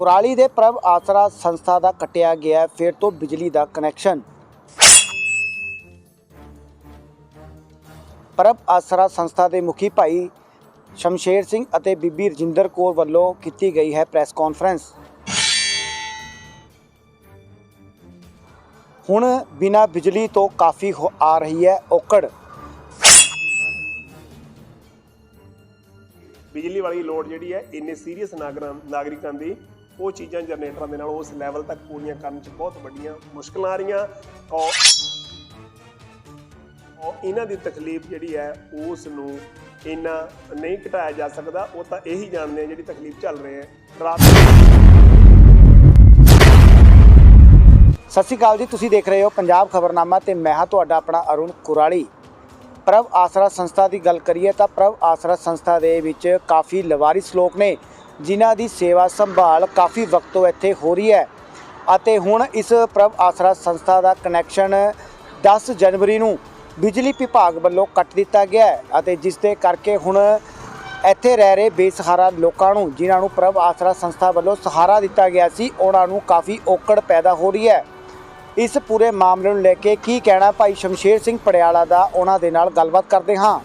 ਕੁਰਾਲੀ ਦੇ ਪ੍ਰਭ ਆਸਰਾ ਸੰਸਥਾ ਦਾ ਕੱਟਿਆ ਗਿਆ ਫਿਰ ਤੋਂ ਬਿਜਲੀ ਦਾ ਕਨੈਕਸ਼ਨ। ਪ੍ਰਭ ਆਸਰਾ ਸੰਸਥਾ ਦੇ ਮੁਖੀ ਭਾਈ ਸ਼ਮਸ਼ੇਰ ਸਿੰਘ ਅਤੇ ਬੀਬੀ ਰਜਿੰਦਰ ਕੌਰ ਵੱਲੋਂ ਕੀਤੀ ਗਈ ਹੈ ਪ੍ਰੈਸ ਕਾਨਫਰੰਸ। ਹੁਣ ਬਿਨਾ ਬਿਜਲੀ ਤੋਂ ਕਾਫੀ ਆ ਰਹੀ ਹੈ ਔਕੜ। ਬਿਜਲੀ ਵਾਲੀ ਲੋੜ ਜਿਹੜੀ ਹੈ, ਇੰਨੇ ਸੀਰੀਅਸ ਨਾਗਰਿਕਾਂ ਦੀ ਉਹ ਚੀਜ਼ਾਂ ਜਨਰੇਟਰਾਂ ਦੇ ਨਾਲ ਉਸ ਲੈਵਲ ਤੱਕ ਪੂਰੀਆਂ ਕਰਨ 'ਚ ਬਹੁਤ ਵੱਡੀਆਂ ਮੁਸ਼ਕਲਾਂ ਆ ਰਹੀਆਂ। ਔਰ ਇਹਨਾਂ ਦੀ ਤਕਲੀਫ ਜਿਹੜੀ ਹੈ ਉਸ ਨੂੰ ਇੰਨਾ ਨਹੀਂ ਘਟਾਇਆ ਜਾ ਸਕਦਾ। ਉਹ ਤਾਂ ਇਹੀ ਜਾਣਦੇ ਆ ਜਿਹੜੀ ਤਕਲੀਫ ਚੱਲ ਰਹੀ ਹੈ। ਰਾਤ ਸਤਿ ਸ਼੍ਰੀ ਅਕਾਲ ਜੀ, ਤੁਸੀਂ ਦੇਖ ਰਹੇ ਹੋ ਪੰਜਾਬ ਖਬਰਨਾਮਾ ਤੇ ਮੈਂ ਹਾਂ ਤੁਹਾਡਾ ਆਪਣਾ ਅਰੁਣ ਕੁਰਾਲੀ। ਪ੍ਰਭ ਆਸਰਾ ਸੰਸਥਾ ਦੀ ਗੱਲ ਕਰੀਏ ਤਾਂ ਪ੍ਰਭ ਆਸਰਾ ਸੰਸਥਾ ਦੇ ਵਿੱਚ ਕਾਫੀ ਲਵਾਰਿਸ ਲੋਕ ਨੇ। ਜਿਨ੍ਹਾਂ ਦੀ ਸੇਵਾ ਸੰਭਾਲ ਕਾਫੀ ਵਕਤ ਤੋਂ ਇੱਥੇ ਹੋ ਰਹੀ ਹੈ। ਅਤੇ ਹੁਣ ਇਸ ਪ੍ਰਭ ਆਸਰਾ ਸੰਸਥਾ ਦਾ ਕਨੈਕਸ਼ਨ 10 ਜਨਵਰੀ ਨੂੰ ਬਿਜਲੀ ਵਿਭਾਗ ਵੱਲੋਂ ਕੱਟ ਦਿੱਤਾ ਗਿਆ ਹੈ ਅਤੇ ਜਿਸ ਦੇ ਕਰਕੇ ਹੁਣ ਇੱਥੇ ਰਹਿ ਰਹੇ ਬੇਸਹਾਰਾ ਲੋਕਾਂ ਨੂੰ, ਜਿਨ੍ਹਾਂ ਨੂੰ ਪ੍ਰਭ ਆਸਰਾ ਸੰਸਥਾ ਵੱਲੋਂ ਸਹਾਰਾ ਦਿੱਤਾ ਗਿਆ ਸੀ, ਉਹਨਾਂ ਨੂੰ ਕਾਫੀ ਔਕੜ ਪੈਦਾ ਹੋ ਰਹੀ ਹੈ। ਇਸ ਪੂਰੇ ਮਾਮਲੇ ਨੂੰ ਲੈ ਕੇ ਕੀ ਕਹਿਣਾ ਭਾਈ ਸ਼ਮਸ਼ੇਰ ਸਿੰਘ ਪੜਿਆਲਾ ਦਾ, ਉਹਨਾਂ ਦੇ ਨਾਲ ਗੱਲਬਾਤ ਕਰਦੇ ਹਾਂ।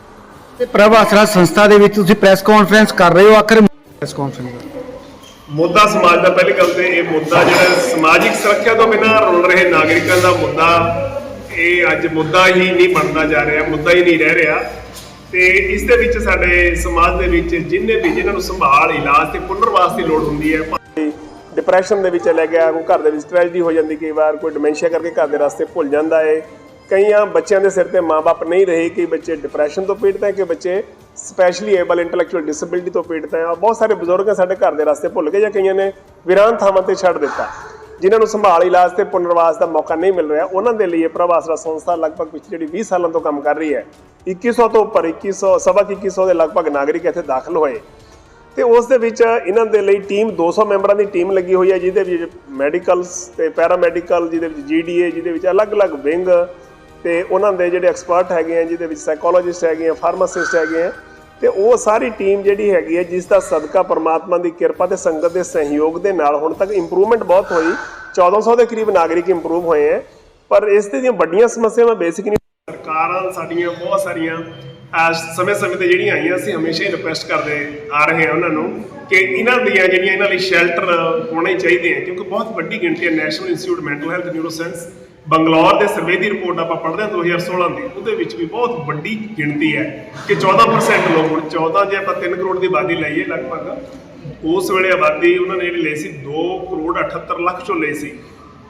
ਤੇ ਪ੍ਰਭ ਆਸਰਾ ਸੰਸਥਾ ਦੇ ਵਿੱਚ ਤੁਸੀਂ ਪ੍ਰੈਸ ਕਾਨਫਰੰਸ ਕਰ ਰਹੇ ਹੋ, ਆਖਰ ਪ੍ਰੈਸ ਕਾਨਫਰੰਸ ਮੁੱਦਾ ਸਮਾਜ ਦਾ ਪਹਿਲੀ ਗੱਲ ਤੇ ਇਹ ਮੁੱਦਾ ਜਿਹੜਾ ਸਮਾਜਿਕ ਸੁਰੱਖਿਆ ਤੋਂ ਬਿਨਾਂ ਰੁਲ ਰਹੇ ਨਾਗਰਿਕਾਂ ਦਾ ਮੁੱਦਾ ਇਹ ਅੱਜ ਮੁੱਦਾ ਹੀ ਨਹੀਂ ਬਣਦਾ ਜਾ ਰਿਹਾ ਮੁੱਦਾ ਹੀ ਨਹੀਂ ਰਹਿ ਰਿਹਾ। ਤੇ ਇਸ ਦੇ ਵਿੱਚ ਸਾਡੇ ਸਮਾਜ ਦੇ ਵਿੱਚ ਜਿੰਨੇ ਵੀ ਜਿਨ੍ਹਾਂ ਨੂੰ ਸੰਭਾਲ ਇਲਾਜ ਤੇ ਪੁਨਰਵਾਸ ਦੀ ਲੋੜ ਹੁੰਦੀ ਹੈ ਭਾਵੇਂ ਡਿਪਰੈਸ਼ਨ ਦੇ ਵਿੱਚ ਲੈ ਗਿਆ ਕੋਈ ਘਰ ਦੇ ਵਿੱਚ ਟ੍ਰੈਜਡੀ ਹੋ ਜਾਂਦੀ ਕਈ ਵਾਰ ਕੋਈ ਡਿਮੈਂਸ਼ੀਆ ਕਰਕੇ ਘਰ ਦੇ ਰਸਤੇ ਭੁੱਲ ਜਾਂਦਾ ਹੈ ਕਈਆਂ ਬੱਚਿਆਂ ਦੇ ਸਿਰ ਤੇ ਮਾਪੇ ਨਹੀਂ ਰਹੇ ਕਿ ਬੱਚੇ ਡਿਪਰੈਸ਼ਨ ਤੋਂ ਪੀੜਤ ਹੈ ਕਿ ਬੱਚੇ ਸਪੈਸ਼ਲੀ ਏਬਲ ਇੰਟੈਲੈਕਚੁਅਲ ਡਿਸੇਬਿਲਿਟੀ ਤੋਂ ਪੀੜਤ ਹੈ। ਔਰ ਬਹੁਤ ਸਾਰੇ ਬਜ਼ੁਰਗ ਸਾਡੇ ਘਰ ਦੇ ਰਸਤੇ ਭੁੱਲ ਗਏ ਜਾਂ ਕਈਆਂ ਨੇ ਵਿਰਾਨ ਥਾਵਾਂ ਤੇ ਛੱਡ ਦਿੱਤਾ। ਜਿਨ੍ਹਾਂ ਨੂੰ ਸੰਭਾਲ, ਇਲਾਜ ਤੇ ਪੁਨਰਵਾਸ ਦਾ ਮੌਕਾ ਨਹੀਂ ਮਿਲ ਰਿਹਾ, ਉਹਨਾਂ ਦੇ ਲਈ ਇਹ ਪ੍ਰਭਾਸਰਾ ਸੰਸਥਾ ਲਗਭਗ ਪਿਛਲੇ ਜਿਹੜੀ 20 ਸਾਲਾਂ ਤੋਂ ਕੰਮ ਕਰ ਰਹੀ ਹੈ। 2100 ਤੋਂ ਉੱਪਰ 2100 ਸਵਾ ਕੁ 2100 ਦੇ ਲਗਭਗ ਨਾਗਰਿਕ ਇੱਥੇ ਦਾਖਲ ਹੋਏ। ਤੇ ਉਸ ਦੇ ਵਿੱਚ ਇਹਨਾਂ ਦੇ ਲਈ ਟੀਮ 200 ਮੈਂਬਰਾਂ ਦੀ ਟੀਮ ਲੱਗੀ ਹੋਈ ਹੈ, ਜਿਹਦੇ ਵਿੱਚ ਮੈਡੀਕਲਸ ਤੇ ਪੈਰਾਮੈਡੀਕਲ ਜਿਹਦੇ ਵਿੱਚ ਜੀਡੀਏ ਜਿਹਦੇ ਵਿੱਚ ਅਲੱਗ-ਅਲੱਗ ਵਿੰਗ ਤੇ ਉਹਨਾਂ ਦੇ ਜਿਹੜੇ ਐਕਸਪਰਟ ਹੈਗੇ ਆ, ਜਿਹਦੇ ਵਿੱਚ ਸਾਈਕੋਲੋਜਿਸਟ ਹੈਗੇ ਆ ਫਾਰਮਾਸਿਸਟ ਹੈਗੇ ਆ, ਤੇ ਉਹ ਸਾਰੀ ਟੀਮ ਜਿਹੜੀ ਹੈਗੀ ਹੈ ਜਿਸ ਦਾ ਸਦਕਾ ਪਰਮਾਤਮਾ ਦੀ ਕਿਰਪਾ ਤੇ ਸੰਗਤ ਦੇ ਸਹਿਯੋਗ ਦੇ ਨਾਲ ਹੁਣ ਤੱਕ ਇੰਪਰੂਵਮੈਂਟ ਬਹੁਤ ਹੋਈ। 1400 ਦੇ ਕਰੀਬ ਨਾਗਰਿਕ ਇੰਪਰੂਵ ਹੋਏ ਹੈ ਪਰ ਇਸ ਤੇ ਦੀਆਂ ਵੱਡੀਆਂ ਸਮੱਸਿਆਵਾਂ ਬੇਸਿਕ ਨਹੀਂ ਸਰਕਾਰਾਂ ਸਾਡੀਆਂ ਬਹੁਤ ਸਾਰੀਆਂ ਸਮੇਂ-ਸਮੇਂ ਤੇ ਜਿਹੜੀਆਂ ਆਈਆਂ, ਅਸੀਂ ਹਮੇਸ਼ਾ ਹੀ ਰਿਕੁਐਸਟ ਕਰਦੇ ਆ ਰਹੇ ਹਾਂ ਉਹਨਾਂ ਨੂੰ ਕਿ ਇਹਨਾਂ ਦੀਆਂ ਜਿਹੜੀਆਂ ਇਹਨਾਂ ਲਈ ਸ਼ੈਲਟਰ ਹੋਣੇ ਚਾਹੀਦੇ ਆ, ਕਿਉਂਕਿ ਬਹੁਤ ਵੱਡੀ ਗਿਣਤੀ ਹੈ national institute mental health neuroscience Bangalore ਦੇ ਸਰਵੇ ਦੀ ਰਿਪੋਰਟ ਆਪਾਂ ਪੜ੍ਹਦੇ ਹਾਂ 2016 ਦੀ, ਉਹਦੇ ਵਿੱਚ ਵੀ ਬਹੁਤ ਵੱਡੀ ਗਿਣਤੀ ਹੈ ਕਿ 14% ਲੋਕ ਹੁਣ 14 ਜੇ ਆਪਾਂ 3 ਕਰੋੜ ਦੀ ਆਬਾਦੀ ਲਈਏ ਲਗਭਗ, ਉਸ ਵੇਲੇ ਆਬਾਦੀ ਉਹਨਾਂ ਨੇ ਜਿਹੜੀ ਲਈ ਸੀ 2 ਕਰੋੜ 78 ਲੱਖ ਚੋਂ ਲਈ ਸੀ।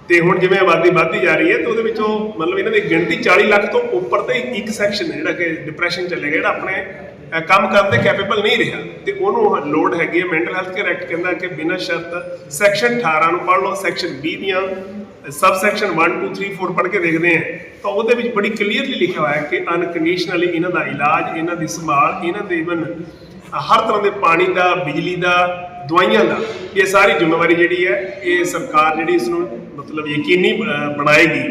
ਤੇ ਹੁਣ ਜਿਵੇਂ ਆਬਾਦੀ ਵੱਧਦੀ ਜਾ ਰਹੀ ਹੈ ਤੇ ਉਹਦੇ ਵਿੱਚੋਂ ਮਤਲਬ ਇਹਨਾਂ ਦੀ ਗਿਣਤੀ 40 ਲੱਖ ਤੋਂ ਉੱਪਰ ਤੇ ਇੱਕ ਸੈਕਸ਼ਨ ਹੈ ਜਿਹੜਾ ਕਿ ਡਿਪਰੈਸ਼ਨ ਚੱਲੇ ਗਿਆ, ਜਿਹੜਾ ਆਪਣੇ ਕੰਮ ਕਰਨ ਦੇ ਕੈਪੇਬਲ ਨਹੀਂ ਰਿਹਾ। ਤੇ ਉਹਨੂੰ ਲੋਡ ਹੈਗੀ ਹੈ ਮੈਂਟਲ ਹੈਲਥ ਕੇਅਰ ਐਕਟ ਕਹਿੰਦਾ ਕਿ ਬਿਨਾਂ ਸ਼ਰਤ ਸੈਕਸ਼ਨ 18 ਨੂੰ ਪੜ੍ਹ ਲਓ ਸੈਕਸ਼ਨ 20 ਦੀਆਂ ਸਬ ਸੈਕਸ਼ਨ 1 2 3 4 ਪੜ੍ਹ ਕੇ ਦੇਖਦੇ ਆ ਤਾਂ ਉਹਦੇ ਵਿੱਚ ਬੜੀ ਕਲੀਅਰਲੀ ਲਿਖਿਆ ਹੋਇਆ ਹੈ ਕਿ ਅਨਕੰਡੀਸ਼ਨਲੀ ਇਹਨਾਂ ਦਾ ਇਲਾਜ, ਇਹਨਾਂ ਦੀ ਸੰਭਾਲ, ਇਹਨਾਂ ਦੇ ਇਵਨ ਹਰ ਤਰ੍ਹਾਂ ਦੇ ਪਾਣੀ ਦਾ, ਬਿਜਲੀ ਦਾ, ਦਵਾਈਆਂ ਦਾ, ਇਹ ਸਾਰੀ ਜ਼ਿੰਮੇਵਾਰੀ ਜਿਹੜੀ ਹੈ, ਇਹ ਸਰਕਾਰ ਜਿਹੜੀ ਇਸ ਨੂੰ ਮਤਲਬ ਯਕੀਨੀ ਬਣਾਏਗੀ।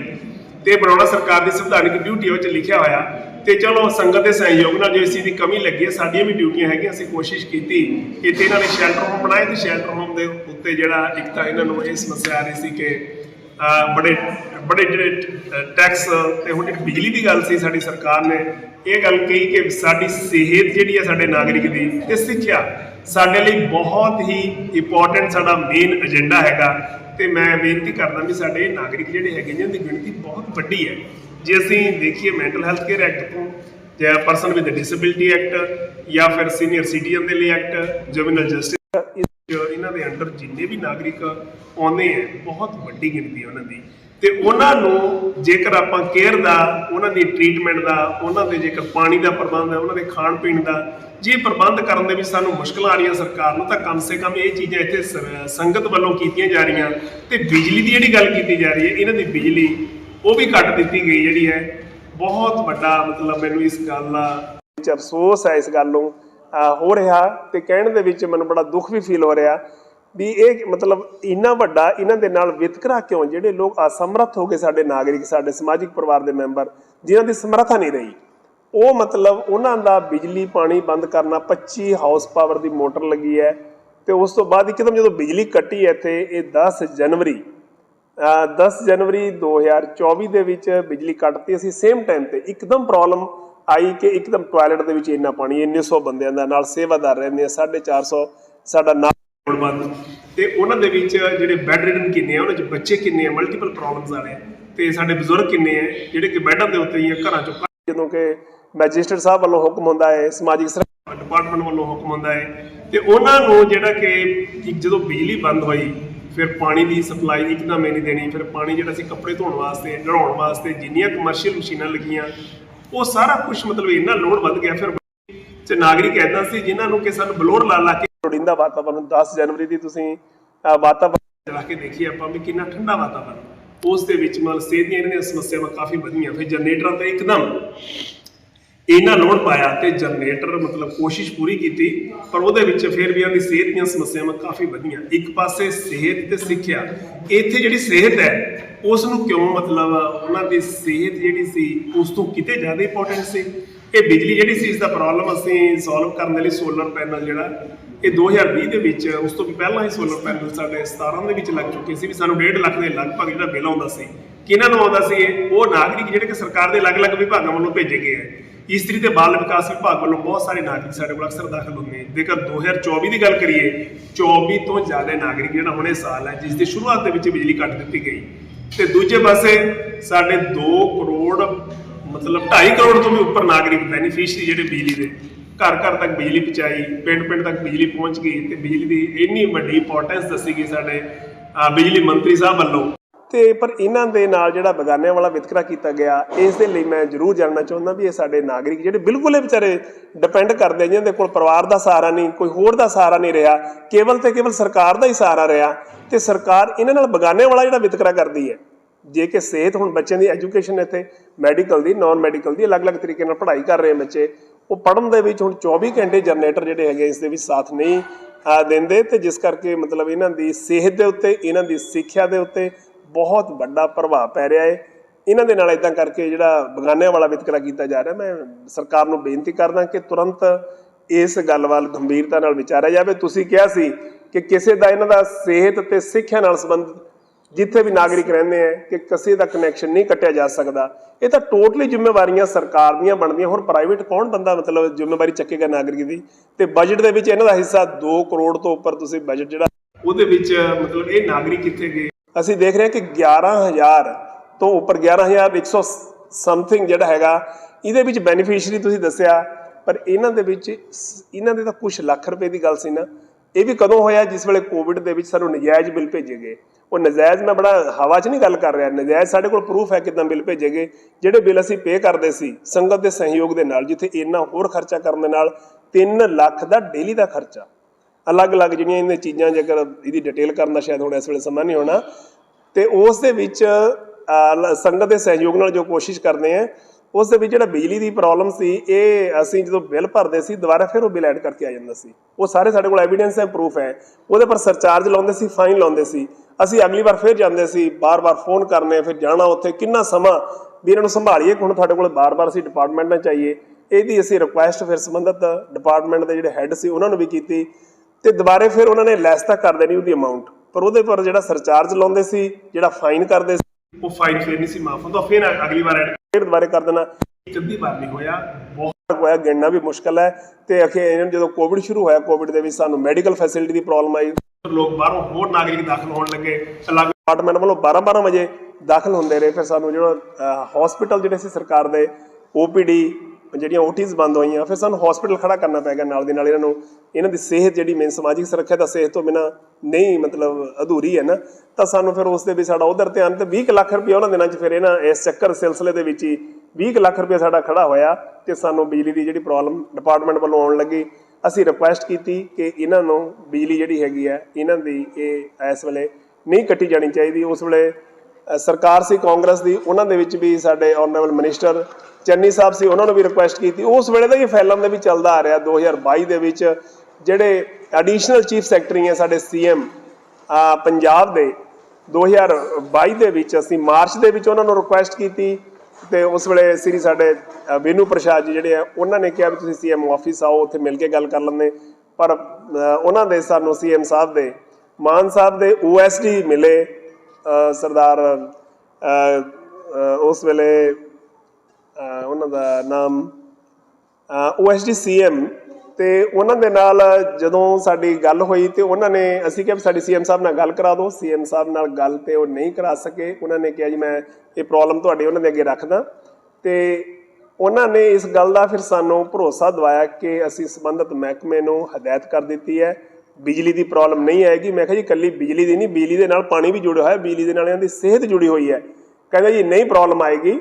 ਤੇ ਬਣਾਉਣਾ ਸਰਕਾਰ ਦੀ ਸੰਵਿਧਾਨਿਕ ਡਿਊਟੀ ਵਿੱਚ ਲਿਖਿਆ ਹੋਇਆ। ਤੇ ਚਲੋ, ਸੰਗਤ ਦੇ ਸਹਿਯੋਗ ਨਾਲ ਜੋ ਇਸ ਚੀਜ਼ ਦੀ ਕਮੀ ਲੱਗੀ ਹੈ, ਸਾਡੀਆਂ ਵੀ ਡਿਊਟੀਆਂ ਹੈਗੀਆਂ, ਅਸੀਂ ਕੋਸ਼ਿਸ਼ ਕੀਤੀ ਕਿ ਇਹਨਾਂ ਨੇ ਸ਼ੈਲਟਰ ਹੋਮ ਬਣਾਏ ਤੇ ਸ਼ੈਲਟਰ ਹੋਮ ਦੇ ਉੱਤੇ ਜਿਹੜਾ ਇੱਕ ਤਾਂ ਇਹਨਾਂ ਨੂੰ ਇਹ ਸਮੱਸਿਆ ਆ ਰਹੀ ਸੀ ਕਿ ਬੜੇ ਬੜੇ ਜਿਹੜੇ ਟੈਕਸ ਤੇ ਹੁਣ ਜਿਹੜੀ ਬਿਜਲੀ ਦੀ ਗੱਲ ਸੀ ਸਾਡੀ ਸਰਕਾਰ ਨੇ, ਇਹ ਗੱਲ ਕਹੀ ਕਿ ਸਾਡੀ ਸਿਹਤ ਜਿਹੜੀ ਹੈ ਸਾਡੇ ਨਾਗਰਿਕ ਦੀ, ਤੇ ਸਿੱਖਿਆ ਸਾਡੇ ਲਈ ਬਹੁਤ ਹੀ ਇੰਪੋਰਟੈਂਟ ਸਾਡਾ ਮੇਨ ਏਜੰਡਾ ਹੈਗਾ। ਤੇ ਮੈਂ ਬੇਨਤੀ ਕਰਦਾ ਵੀ ਸਾਡੇ ਨਾਗਰਿਕ ਜਿਹੜੇ ਹੈਗੇ ਨੇ, ਉਹਦੀ ਗਿਣਤੀ ਬਹੁਤ ਵੱਡੀ ਹੈ। ਜੇ ਅਸੀਂ ਦੇਖੀਏ ਮੈਂਟਲ ਹੈਲਥ ਕੇਅਰ ਐਕਟ ਤੋਂ, ਜਾਂ ਪਰਸਨ ਵਿਦ ਡਿਸੇਬਿਲਿਟੀ ਐਕਟ ਜਾਂ ਫਿਰ ਸੀਨੀਅਰ ਸਿਟੀਜ਼ਨ ਦੇ ਲਈ ਐਕਟ ਜੁਵੈਨਲ ਜਸਟਿਸ ਇਹਨਾਂ ਦੇ ਅੰਡਰ ਜਿੰਨੇ ਵੀ ਨਾਗਰਿਕ ਆਉਂਦੇ ਆ, ਬਹੁਤ ਵੱਡੀ ਗਿਣਤੀ ਹੈ ਉਹਨਾਂ ਦੀ। ਤੇ ਉਹਨਾਂ ਨੂੰ ਜੇਕਰ ਆਪਾਂ ਕੇਅਰ ਦਾ, ਉਹਨਾਂ ਦੀ ਟ੍ਰੀਟਮੈਂਟ ਦਾ, ਉਹਨਾਂ ਦੇ ਜੇਕਰ ਪਾਣੀ ਦਾ ਪ੍ਰਬੰਧ ਹੈ, ਉਹਨਾਂ ਦੇ ਖਾਣ ਪੀਣ ਦਾ, ਜੇ ਪ੍ਰਬੰਧ ਕਰਨ ਦੇ ਵਿੱਚ ਸਾਨੂੰ ਮੁਸ਼ਕਲਾਂ ਆ ਰਹੀਆਂ ਸਰਕਾਰ ਨੂੰ, ਤਾਂ ਕਮ ਸੇ ਕਮ ਇਹ ਚੀਜ਼ਾਂ ਇੱਥੇ ਸਰ- ਸੰਗਤ ਵੱਲੋਂ ਕੀਤੀਆਂ ਜਾ ਰਹੀਆਂ। ਤੇ ਬਿਜਲੀ ਦੀ ਜਿਹੜੀ ਗੱਲ ਕੀਤੀ ਜਾ ਰਹੀ ਹੈ, ਇਹਨਾਂ ਦੀ ਬਿਜਲੀ ਉਹ ਵੀ ਕੱਟ ਦਿੱਤੀ ਗਈ ਜਿਹੜੀ ਹੈ। ਬਹੁਤ ਵੱਡਾ ਮਤਲਬ ਮੈਨੂੰ ਇਸ ਗੱਲ ਦਾ ਅਫਸੋਸ ਹੈ ਇਸ ਗੱਲ ਨੂੰ। ਹੋ ਰਿਹਾ ਤੇ ਕਹਿਣ ਦੇ ਵਿੱਚ ਮੈਨੂੰ ਬੜਾ ਦੁੱਖ ਵੀ ਫੀਲ ਹੋ ਰਿਹਾ ਵੀ ਇਹ ਮਤਲਬ ਇੰਨਾ ਵੱਡਾ, ਇਹਨਾਂ ਦੇ ਨਾਲ ਵਿਤਕਰਾ ਕਿਉਂ? ਜਿਹੜੇ ਲੋਕ ਅਸਮਰੱਥ ਹੋ ਗਏ ਸਾਡੇ ਨਾਗਰਿਕ, ਸਾਡੇ ਸਮਾਜਿਕ ਪਰਿਵਾਰ ਦੇ ਮੈਂਬਰ, ਜਿਨ੍ਹਾਂ ਦੀ ਸਮਰੱਥਾ ਨਹੀਂ ਰਹੀ। ਉਹ ਮਤਲਬ ਉਹਨਾਂ ਦਾ ਬਿਜਲੀ, ਪਾਣੀ ਬੰਦ ਕਰਨਾ 25 ਹਾਊਸ ਪਾਵਰ ਦੀ ਮੋਟਰ ਲੱਗੀ ਹੈ ਤੇ ਉਸ ਤੋਂ ਬਾਅਦ ਇੱਕਦਮ ਜਦੋਂ ਬਿਜਲੀ ਕੱਟੀ ਇੱਥੇ, ਇਹ 10 ਜਨਵਰੀ ਅਹ 10 ਜਨਵਰੀ 2024 ਦੇ ਵਿੱਚ ਬਿਜਲੀ ਕੱਟਤੀ, ਅਸੀਂ ਸੇਮ ਟਾਈਮ ਤੇ ਇੱਕਦਮ ਪ੍ਰੋਬਲਮ ਆਈ ਕਿ ਇੱਕਦਮ ਟਾਇਲਟ ਦੇ ਵਿੱਚ ਇੰਨਾ ਪਾਣੀ, ਇੰਨੇ ਸੌ ਬੰਦਿਆਂ ਦਾ ਨਾਲ ਸੇਵਾਦਾਰ ਰਹਿੰਦੇ ਆ 450 ਸਾਡਾ ਨਾਲ ਬੰਦ ਤੇ ਉਹਨਾਂ ਦੇ ਵਿੱਚ ਜਿਹੜੇ ਬੈੱਡ ਰਿਡਨ ਕਿੰਨੇ ਆ, ਉਹਨਾਂ 'ਚ ਬੱਚੇ ਕਿੰਨੇ ਆ ਮਲਟੀਪਲ ਪ੍ਰੋਬਲਮਸ ਵਾਲੇ ਆ। ਤੇ ਸਾਡੇ ਬਜ਼ੁਰਗ ਕਿੰਨੇ ਆ, ਜਿਹੜੇ ਕਿ ਬੈੱਡਾਂ ਦੇ ਉੱਤੇ ਹੀ ਆ, ਘਰਾਂ 'ਚੋਂ ਜਦੋਂ ਕਿ ਮੈਜਿਸਟਰੇਟ ਸਾਹਿਬ ਵੱਲੋਂ ਹੁਕਮ ਹੁੰਦਾ ਹੈ, ਸਮਾਜਿਕ ਸੁਰੱਖਿਆ ਡਿਪਾਰਟਮੈਂਟ ਵੱਲੋਂ ਹੁਕਮ ਹੁੰਦਾ ਹੈ। ਤੇ ਉਹਨਾਂ ਨੂੰ ਜਿਹੜਾ ਕਿ ਜਦੋਂ ਬਿਜਲੀ ਬੰਦ ਹੋਈ, ਫਿਰ ਪਾਣੀ ਦੀ ਸਪਲਾਈ ਇੱਕਦਮ ਹੀ ਨਹੀਂ ਦੇਣੀ, ਫਿਰ ਪਾਣੀ ਜਿਹੜਾ ਸੀ ਕੱਪੜੇ ਧੋਣ ਵਾਸਤੇ, ਨਹਾਉਣ ਵਾਸਤੇ ਜਿੰਨੀਆਂ ਕਮਰਸ਼ੀਅਲ ਮਸ਼ੀਨਾਂ ਲੱਗੀਆਂ ਉਹ ਸਾਰਾ ਕੁਝ ਮਤਲਬ ਇੰਨਾ ਲੋਡ ਵੱਧ ਗਿਆ ਫਿਰ ਚ ਨਾਗਰਿਕ ਐਦਾਂ ਸੀ ਜਿਨ੍ਹਾਂ ਨੂੰ ਕਿ ਸਾਨੂੰ ਬਲੋਰ ਲਾ ਲਾ ਕੇ ਲੋੜੀਂਦਾ ਵਾਤਾਵਰਨ 10 ਜਨਵਰੀ ਦੀ ਤੁਸੀਂ ਵਾਤਾਵਰਨ ਚਲਾ ਕੇ ਦੇਖੀਏ ਆਪਾਂ ਵੀ ਕਿੰਨਾ ਠੰਡਾ ਵਾਤਾਵਰਨ। ਉਸ ਦੇ ਵਿੱਚ ਮਤਲਬ ਸਿਹਤ ਦੀਆਂ ਇਹਨਾਂ ਸਮੱਸਿਆਵਾਂ ਕਾਫੀ ਵਧੀਆਂ, ਫਿਰ ਜਨਰੇਟਰਾਂ ਤੇ ਇੱਕਦਮ ਇਹਨਾਂ ਲੋਡ ਪਾਇਆ ਤੇ ਜਨਰੇਟਰ ਮਤਲਬ ਕੋਸ਼ਿਸ਼ ਪੂਰੀ ਕੀਤੀ, ਪਰ ਉਹਦੇ ਵਿੱਚ ਫਿਰ ਵੀ ਉਹਦੀ ਸਿਹਤ ਦੀਆਂ ਸਮੱਸਿਆਵਾਂ ਕਾਫੀ ਵਧੀਆਂ। ਇੱਕ ਪਾਸੇ ਸਿਹਤ ਤੇ ਸਿੱਖਿਆ। ਇੱਥੇ ਜਿਹੜੀ ਸਿਹਤ ਹੈ ਉਸ ਨੂੰ ਕਿਉਂ ਮਤਲਬ ਉਹਨਾਂ ਦੀ ਸਿਹਤ ਜਿਹੜੀ ਸੀ, ਉਸ ਤੋਂ ਕਿਤੇ ਜ਼ਿਆਦਾ ਇੰਪੋਰਟੈਂਟ ਸੀ? ਇਹ ਬਿਜਲੀ ਜਿਹੜੀ ਸੀ ਇਸ ਦਾ ਪ੍ਰੋਬਲਮ ਅਸੀਂ ਸੋਲਵ ਕਰਨ ਦੇ ਲਈ ਸੋਲਰ ਪੈਨਲ ਜਿਹੜਾ, ਇਹ 2020 ਦੇ ਵਿੱਚ, ਉਸ ਤੋਂ ਵੀ ਪਹਿਲਾਂ ਹੀ ਸੋਲਰ ਪੈਨਲ ਸਾਡੇ 17 ਦੇ ਵਿੱਚ ਲੱਗ ਚੁੱਕੇ ਸੀ ਵੀ ਸਾਨੂੰ 1.5 ਲੱਖ ਦੇ ਲਗਭਗ ਜਿਹੜਾ ਬਿੱਲ ਆਉਂਦਾ ਸੀ। ਕਿਹਨਾਂ ਨੂੰ ਆਉਂਦਾ ਸੀ ਇਹ? ਉਹ ਨਾਗਰਿਕ ਜਿਹੜੇ ਕਿ ਸਰਕਾਰ ਦੇ ਅਲੱਗ-ਅਲੱਗ ਵਿਭਾਗਾਂ ਵੱਲੋਂ ਭੇਜੇ ਗਏ ਹੈ ਇਸਤਰੀ ਤੇ ਬਾਲ ਵਿਕਾਸ ਵਿਭਾਗ ਵੱਲੋਂ ਬਹੁਤ ਸਾਰੇ ਨਾਗਰਿਕ ਸਾਡੇ ਕੋਲ ਅਕਸਰ ਦਾਖਲ ਹੁੰਦੇ ਨੇ। ਜੇਕਰ 2024 ਦੀ ਗੱਲ ਕਰੀਏ 24 ਤੋਂ ਜ਼ਿਆਦਾ ਨਾਗਰਿਕ ਜਿਹੜਾ ਹੁਣ ਇਹ ਸਾਲ ਹੈ, ਜਿਸ ਦੀ ਸ਼ੁਰੂਆਤ ਦੇ ਵਿੱਚ ਬਿਜਲੀ ਕੱਟ ਦਿੱਤੀ ਗਈ। ਤੇ ਦੂਜੇ ਪਾਸੇ ਸਾਡੇ 2 ਕਰੋੜ, ਮਤਲਬ 2.5 ਕਰੋੜ ਤੋਂ ਵੀ ਉੱਪਰ ਨਾਗਰਿਕ ਬੈਨੀਫੀਸ਼ਰੀ ਜਿਹੜੇ ਬਿਜਲੀ ਦੇ, ਘਰ ਘਰ ਤੱਕ ਬਿਜਲੀ ਪਹੁੰਚਾਈ, ਪਿੰਡ ਪਿੰਡ ਤੱਕ ਬਿਜਲੀ ਪਹੁੰਚ ਗਈ ਤੇ ਬਿਜਲੀ ਦੀ ਇੰਨੀ ਵੱਡੀ ਇੰਪੋਰਟੈਂਸ ਦੱਸੀ ਗਈ ਸਾਡੇ ਬਿਜਲੀ ਮੰਤਰੀ ਸਾਹਿਬ ਵੱਲੋਂ। ਤੇ ਪਰ ਇਹਨਾਂ ਦੇ ਨਾਲ ਜਿਹੜਾ ਬਗਾਨਿਆਂ ਵਾਲਾ ਵਿਤਕਰਾ ਕੀਤਾ ਗਿਆ, ਇਸ ਦੇ ਲਈ ਮੈਂ ਜ਼ਰੂਰ ਜਾਣਨਾ ਚਾਹੁੰਦਾ ਵੀ ਇਹ ਸਾਡੇ ਨਾਗਰਿਕ ਜਿਹੜੇ ਬਿਲਕੁਲ ਹੀ ਵਿਚਾਰੇ ਡਿਪੈਂਡ ਕਰਦੇ ਆ ਜਿਹਨਾਂ ਦੇ ਕੋਲ ਪਰਿਵਾਰ ਦਾ ਸਹਾਰਾ ਨਹੀਂ, ਕੋਈ ਹੋਰ ਦਾ ਸਹਾਰਾ ਨਹੀਂ ਰਿਹਾ, ਕੇਵਲ ਤੇ ਕੇਵਲ ਸਰਕਾਰ ਦਾ ਹੀ ਸਹਾਰਾ ਰਿਹਾ, ਤੇ ਸਰਕਾਰ ਇਹਨਾਂ ਨਾਲ ਬਗਾਨਿਆਂ ਵਾਲਾ ਜਿਹੜਾ ਵਿਤਕਰਾ ਕਰਦੀ ਹੈ। ਜੇ ਕਿ ਸਿਹਤ ਹੁਣ ਬੱਚਿਆਂ ਦੀ ਐਜੂਕੇਸ਼ਨ ਇੱਥੇ ਮੈਡੀਕਲ ਦੀ ਨਾਨ ਮੈਡੀਕਲ ਦੀ ਅਲੱਗ-ਅਲੱਗ ਤਰੀਕੇ ਨਾਲ ਪੜ੍ਹਾਈ ਕਰ ਰਹੇ ਬੱਚੇ, ਉਹ ਪੜ੍ਹਨ ਦੇ ਵਿੱਚ ਹੁਣ 24 ਘੰਟੇ ਜਨਰੇਟਰ ਜਿਹੜੇ ਹੈਗੇ ਇਸ ਦੇ ਵਿੱਚ ਸਾਥ ਨਹੀਂ ਦਿੰਦੇ, ਤੇ ਜਿਸ ਕਰਕੇ ਮਤਲਬ ਇਹਨਾਂ ਦੀ ਸਿਹਤ ਦੇ ਉੱਤੇ, ਇਹਨਾਂ ਦੀ ਸਿੱਖਿਆ ਦੇ ਉੱਤੇ ਬਹੁਤ ਵੱਡਾ ਪ੍ਰਭਾਵ ਪੈ ਰਿਹਾ ਹੈ ਇਹਨਾਂ ਦੇ ਨਾਲ ਇਦਾਂ ਕਰਕੇ ਜਿਹੜਾ ਬਗਾਨਿਆਂ ਵਾਲਾ ਵਿਤਕਰਾ ਕੀਤਾ ਜਾ ਰਿਹਾ, ਮੈਂ ਸਰਕਾਰ ਨੂੰ ਬੇਨਤੀ ਕਰਦਾ ਕਿ ਤੁਰੰਤ ਇਸ ਗੱਲ ਵੱਲ ਗੰਭੀਰਤਾ ਨਾਲ ਵਿਚਾਰਿਆ ਜਾਵੇ। ਤੁਸੀਂ ਕਿਹਾ ਸੀ ਕਿ ਕਿਸੇ ਦਾ ਇਹਨਾਂ ਦਾ ਸਿਹਤ ਤੇ ਸਿੱਖਿਆ ਨਾਲ ਸੰਬੰਧਿਤ ਜਿੱਥੇ ਵੀ ਨਾਗਰਿਕ ਰਹਿੰਦੇ ਆ, ਕਿ ਕਿਸੇ ਦਾ ਕਨੈਕਸ਼ਨ ਨਹੀਂ ਕੱਟਿਆ ਜਾ ਸਕਦਾ। ਇਹ ਤਾਂ ਟੋਟਲੀ ਜ਼ਿੰਮੇਵਾਰੀਆਂ ਸਰਕਾਰ ਦੀਆਂ ਬਣਦੀਆਂ। ਹੋਰ ਪ੍ਰਾਈਵੇਟ ਕੌਣ ਬੰਦਾ ਮਤਲਬ ਜ਼ਿੰਮੇਵਾਰੀ ਚੱਕੇਗਾ ਨਾਗਰਿਕ ਦੀ? ਤੇ ਬਜਟ ਦੇ ਵਿੱਚ ਇਹਨਾਂ ਦਾ ਹਿੱਸਾ 2 ਕਰੋੜ ਤੋਂ ਉੱਪਰ ਤੁਸੀਂ ਬਜਟ ਜਿਹੜਾ ਉਹਦੇ ਵਿੱਚ ਮਤਲਬ ਇਹ ਨਾਗਰਿਕ ਕਿੱਥੇ ਗਏ? ਅਸੀਂ ਦੇਖ ਰਹੇ ਹਾਂ ਕਿ 11000 ਤੋਂ ਉੱਪਰ 11100 ਸਮਥਿੰਗ ਜਿਹੜਾ ਹੈਗਾ, ਇਹਦੇ ਵਿੱਚ ਬੈਨੀਫੀਸ਼ੀਅਰੀ ਤੁਸੀਂ ਦੱਸਿਆ, ਪਰ ਇਹਨਾਂ ਦੇ ਵਿੱਚ ਸ- ਇਹਨਾਂ ਦੇ ਤਾਂ ਕੁਝ ਲੱਖ ਰੁਪਏ ਦੀ ਗੱਲ ਸੀ ਨਾ। ਇਹ ਵੀ ਕਦੋਂ ਹੋਇਆ ਜਿਸ ਵੇਲੇ ਕੋਵਿਡ ਦੇ ਵਿੱਚ ਸਾਨੂੰ ਨਜਾਇਜ਼ ਬਿੱਲ ਭੇਜੇ ਗਏ? ਉਹ ਨਜਾਇਜ਼ ਮੈਂ ਬੜਾ ਹਵਾ 'ਚ ਨਹੀਂ ਗੱਲ ਕਰ ਰਿਹਾ, ਨਜਾਇਜ਼ ਸਾਡੇ ਕੋਲ ਪ੍ਰੂਫ ਹੈ ਕਿਦਾਂ ਬਿੱਲ ਭੇਜੇ ਗਏ, ਜਿਹੜੇ ਬਿੱਲ ਅਸੀਂ ਪੇ ਕਰਦੇ ਸੀ ਸੰਗਤ ਦੇ ਸਹਿਯੋਗ ਦੇ ਨਾਲ, ਜਿੱਥੇ ਇੰਨਾ ਹੋਰ ਖਰਚਾ ਕਰਨ ਦੇ ਨਾਲ 3 ਲੱਖ ਦਾ ਡੇਲੀ ਦਾ ਖਰਚਾ। ਅਲੱਗ-ਅਲੱਗ ਜਿਹੜੀਆਂ ਇਹਨਾਂ ਚੀਜ਼ਾਂ ਜੇਕਰ ਇਹਦੀ ਡਿਟੇਲ ਕਰਨ ਦਾ ਸ਼ਾਇਦ ਹੁਣ ਇਸ ਵੇਲੇ ਸਮਾਂ ਨਹੀਂ ਹੋਣਾ, ਤੇ ਉਸ ਦੇ ਵਿੱਚ ਸੰਗਤ ਦੇ ਸਹਿਯੋਗ ਨਾਲ ਜੋ ਕੋਸ਼ਿਸ਼ ਕਰਦੇ ਆ, ਉਸ ਦੇ ਵਿੱਚ ਜਿਹੜਾ ਬਿਜਲੀ ਦੀ ਪ੍ਰੋਬਲਮ ਸੀ, ਇਹ ਅਸੀਂ ਜਦੋਂ ਬਿੱਲ ਭਰਦੇ ਸੀ, ਦੁਬਾਰਾ ਫਿਰ ਉਹ ਬਿੱਲ ਐਡ ਕਰਕੇ ਆ ਜਾਂਦਾ ਸੀ। ਉਹ ਸਾਰੇ ਸਾਡੇ ਕੋਲ ਐਵੀਡੈਂਸ ਹੈ ਪ੍ਰੂਫ ਹੈ। ਉਹਦੇ ਪਰ ਸਰਚਾਰਜ ਲਾਉਂਦੇ ਸੀ ਫਾਈਨ ਲਾਉਂਦੇ ਸੀ। ਅਸੀਂ ਅਗਲੀ ਵਾਰ ਫਿਰ ਜਾਂਦੇ ਸੀ, ਬਾਰ-ਬਾਰ ਫੋਨ ਕਰਨੇ, ਫਿਰ ਜਾਣਾ ਉੱਥੇ, ਕਿੰਨਾ ਸਮਾਂ? ਵੀ ਇਹਨਾਂ ਨੂੰ ਸੰਭਾਲੀਏ ਹੁਣ ਤੁਹਾਡੇ ਕੋਲ ਬਾਰ-ਬਾਰ ਅਸੀਂ ਡਿਪਾਰਟਮੈਂਟ ਨਾਲ ਚਾਹੀਏ? ਇਹਦੀ ਅਸੀਂ ਰਿਕੁਐਸਟ ਫਿਰ ਸੰਬੰਧਤ ਡਿਪਾਰਟਮੈਂਟ ਦੇ ਜਿਹੜੇ ਹੈੱਡ ਸੀ, ਉਹਨਾਂ ਨੂੰ ਵੀ ਕੀਤੀ। ਤੇ ਦੁਬਾਰੇ ਫਿਰ ਉਹਨਾਂ ਨੇ ਲੈਸ ਤੱਕ ਕਰ ਦੇਣੀ ਉਹਦੀ ਅਮਾਉਂਟ ਪਰ ਉਹਦੇ ਪਰ ਜਿਹੜਾ ਸਰਚਾਰਜ ਲਾਉਂਦੇ ਸੀ ਜਿਹੜਾ ਫਾਈਨ ਕਰਦੇ ਸੀ ਉਹ ਫਾਈਨ ਫਿਰ ਨਹੀਂ ਸੀ ਮਾਫ ਹੁੰਦਾ ਫਿਰ ਅਗਲੀ ਵਾਰ ਐਡ ਫਿਰ ਦੁਬਾਰੇ ਕਰ ਦੇਣਾ। ਇੱਕ ਅੱਧੀ ਵਾਰ ਨਹੀਂ ਹੋਇਆ ਬਹੁਤ ਹੋਇਆ ਗਿਣਨਾ ਵੀ ਮੁਸ਼ਕਲ ਹੈ ਤੇ ਅਖੇ ਇਹਨਾਂ ਜਦੋਂ ਕੋਵਿਡ ਸ਼ੁਰੂ ਹੋਇਆ ਕੋਵਿਡ ਦੇ ਵਿੱਚ ਸਾਨੂੰ ਮੈਡੀਕਲ ਫੈਸਿਲਿਟੀ ਦੀ ਪ੍ਰੋਬਲਮ ਆਈ। ਲੋਕ ਬਾਹਰੋਂ ਹੋਰ ਨਾਗਰਿਕ ਦਾਖਲ ਹੋਣ ਲੱਗੇ ਅਲੱਗ ਡਿਪਾਰਟਮੈਂਟ ਵੱਲੋਂ 12-12 ਵਜੇ ਦਾਖਲ ਹੁੰਦੇ ਰਹੇ ਫਿਰ ਸਾਨੂੰ ਜਿਹੜਾ ਹਸਪੀਟਲ ਜਿਹੜੇ ਸੀ ਸਰਕਾਰ ਦੇ ਓਪੀਡੀ ਜਿਹੜੀਆਂ ਓਟੀਜ਼ ਬੰਦ ਹੋਈਆਂ, ਫਿਰ ਸਾਨੂੰ ਹਸਪੀਟਲ ਖੜਾ ਕਰਨਾ ਪੈ ਗਿਆ ਨਾਲ ਦੀ ਨਾਲ ਇਹਨਾਂ ਨੂੰ। ਇਹਨਾਂ ਦੀ ਸਿਹਤ ਜਿਹੜੀ ਮੇਨ ਸਮਾਜਿਕ ਸੁਰੱਖਿਆ ਦਾ ਸਿਹਤ ਤੋਂ ਬਿਨਾ ਨਹੀਂ ਮਤਲਬ ਅਧੂਰੀ ਹੈ ਨਾ, ਤਾਂ ਸਾਨੂੰ ਫਿਰ ਉਸ ਦੇ ਵੀ ਸਾਡਾ ਉਧਰ ਧਿਆਨ ਤੇ 20 ਕੁ ਲੱਖ ਰੁਪਏ ਉਹਨਾਂ ਦਿਨਾਂ 'ਚ ਫਿਰ ਇਹਨਾਂ ਇਸ ਚੱਕਰ ਸਿਲਸਿਲੇ ਦੇ ਵਿੱਚ ਹੀ 20 ਕੁ ਲੱਖ ਰੁਪਏ ਸਾਡਾ ਖੜਾ ਹੋਇਆ ਤੇ ਸਾਨੂੰ ਬਿਜਲੀ ਦੀ ਜਿਹੜੀ ਪ੍ਰੋਬਲਮ ਡਿਪਾਰਟਮੈਂਟ ਵੱਲੋਂ ਆਉਣ ਲੱਗੀ। ਅਸੀਂ ਰਿਕੁਐਸਟ ਕੀਤੀ ਕਿ ਇਹਨਾਂ ਨੂੰ ਬਿਜਲੀ ਜਿਹੜੀ ਹੈਗੀ ਹੈ, ਇਹਨਾਂ ਦੀ ਇਹ ਇਸ ਵੇਲੇ ਨਹੀਂ ਕੱਟੀ ਜਾਣੀ ਚਾਹੀਦੀ। ਉਸ ਵੇਲੇ ਸਰਕਾਰ ਸੀ ਕਾਂਗਰਸ ਦੀ ਉਹਨਾਂ ਦੇ ਵਿੱਚ ਵੀ ਸਾਡੇ ਆਨਰੇਬਲ ਮਿਨਿਸਟਰ ਚੰਨੀ ਸਾਹਿਬ ਸੀ ਉਹਨਾਂ ਨੂੰ ਵੀ ਰਿਕੁਐਸਟ ਕੀਤੀ। ਉਸ ਵੇਲੇ ਦਾ ਹੀ ਫੈਲਣ ਦੇ ਵੀ ਚੱਲਦਾ ਆ ਰਿਹਾ 2022 ਦੇ ਵਿੱਚ ਜਿਹੜੇ ਐਡੀਸ਼ਨਲ ਚੀਫ ਸੈਕਟਰੀ ਹੈ ਸਾਡੇ ਸੀਐਮ ਪੰਜਾਬ ਦੇ 2022 ਦੇ ਵਿੱਚ ਅਸੀਂ ਮਾਰਚ ਦੇ ਵਿੱਚ ਉਹਨਾਂ ਨੂੰ ਰਿਕੁਐਸਟ ਕੀਤੀ ਤੇ ਉਸ ਵੇਲੇ ਸ੍ਰੀ ਸਾਡੇ ਅ, ਪ੍ਰਸ਼ਾਦ ਜੀ ਜਿਹੜੇ ਆ ਉਹਨਾਂ ਨੇ ਕਿਹਾ ਵੀ ਤੁਸੀਂ ਸੀਐਮ ਆਫਿਸ ਆਓ ਉੱਥੇ ਮਿਲ ਕੇ ਗੱਲ ਕਰ ਲੈਂਦੇ। ਪਰ ਉਹਨਾਂ ਦੇ ਸਾਨੂੰ ਸੀਐਮ ਸਾਹਿਬ ਦੇ ਮਾਨ ਸਾਹਿਬ ਦੇ ਓਐਸਡੀ ਮਿਲੇ। ਸਰਦਾਰ ਉਸ ਵੇਲੇ ਉਹਨਾਂ ਦਾ ਨਾਮ ਓਐਸਡੀ ਸੀਐਮ ਤੇ ਉਹਨਾਂ ਦੇ ਨਾਲ ਜਦੋਂ ਸਾਡੀ ਗੱਲ ਹੋਈ ਤੇ ਉਹਨਾਂ ਨੇ, ਅਸੀਂ ਕਿਹਾ ਵੀ ਸਾਡੀ ਸੀਐਮ ਸਾਹਿਬ ਨਾਲ ਗੱਲ ਕਰਾ ਦਿਓ। ਸੀਐਮ ਸਾਹਿਬ ਨਾਲ ਗੱਲ ਤੇ ਉਹ ਨਹੀਂ ਕਰਾ ਸਕੇ। ਉਹਨਾਂ ਨੇ ਕਿਹਾ ਜੀ, ਮੈਂ ਇਹ ਪ੍ਰੋਬਲਮ ਤੁਹਾਡੇ ਉਹਨਾਂ ਦੇ ਅੱਗੇ ਰੱਖਦਾ। ਤੇ ਉਹਨਾਂ ਨੇ ਇਸ ਗੱਲ ਦਾ ਫਿਰ ਸਾਨੂੰ ਭਰੋਸਾ ਦਿਵਾਇਆ ਕਿ ਅਸੀਂ ਸੰਬੰਧਿਤ ਮਹਿਕਮੇ ਨੂੰ ਹਦਾਇਤ ਕਰ ਦਿੱਤੀ ਹੈ। ਬਿਜਲੀ ਦੀ ਪ੍ਰੋਬਲਮ ਨਹੀਂ ਆਏਗੀ। ਮੈਂ ਕਿਹਾ ਜੀ ਕੱਲੀ ਬਿਜਲੀ ਦੀ ਨਹੀਂ, ਬਿਜਲੀ ਦੇ ਨਾਲ ਪਾਣੀ ਵੀ ਜੁੜਿਆ ਹੋਇਆ, ਬਿਜਲੀ ਦੇ ਨਾਲ ਇਹਨਾਂ ਦੀ ਸਿਹਤ ਜੁੜੀ ਹੋਈ ਹੈ। ਕਹਿੰਦਾ ਜੀ, ਨਹੀਂ ਪ੍ਰੋਬਲਮ ਆਏਗੀ।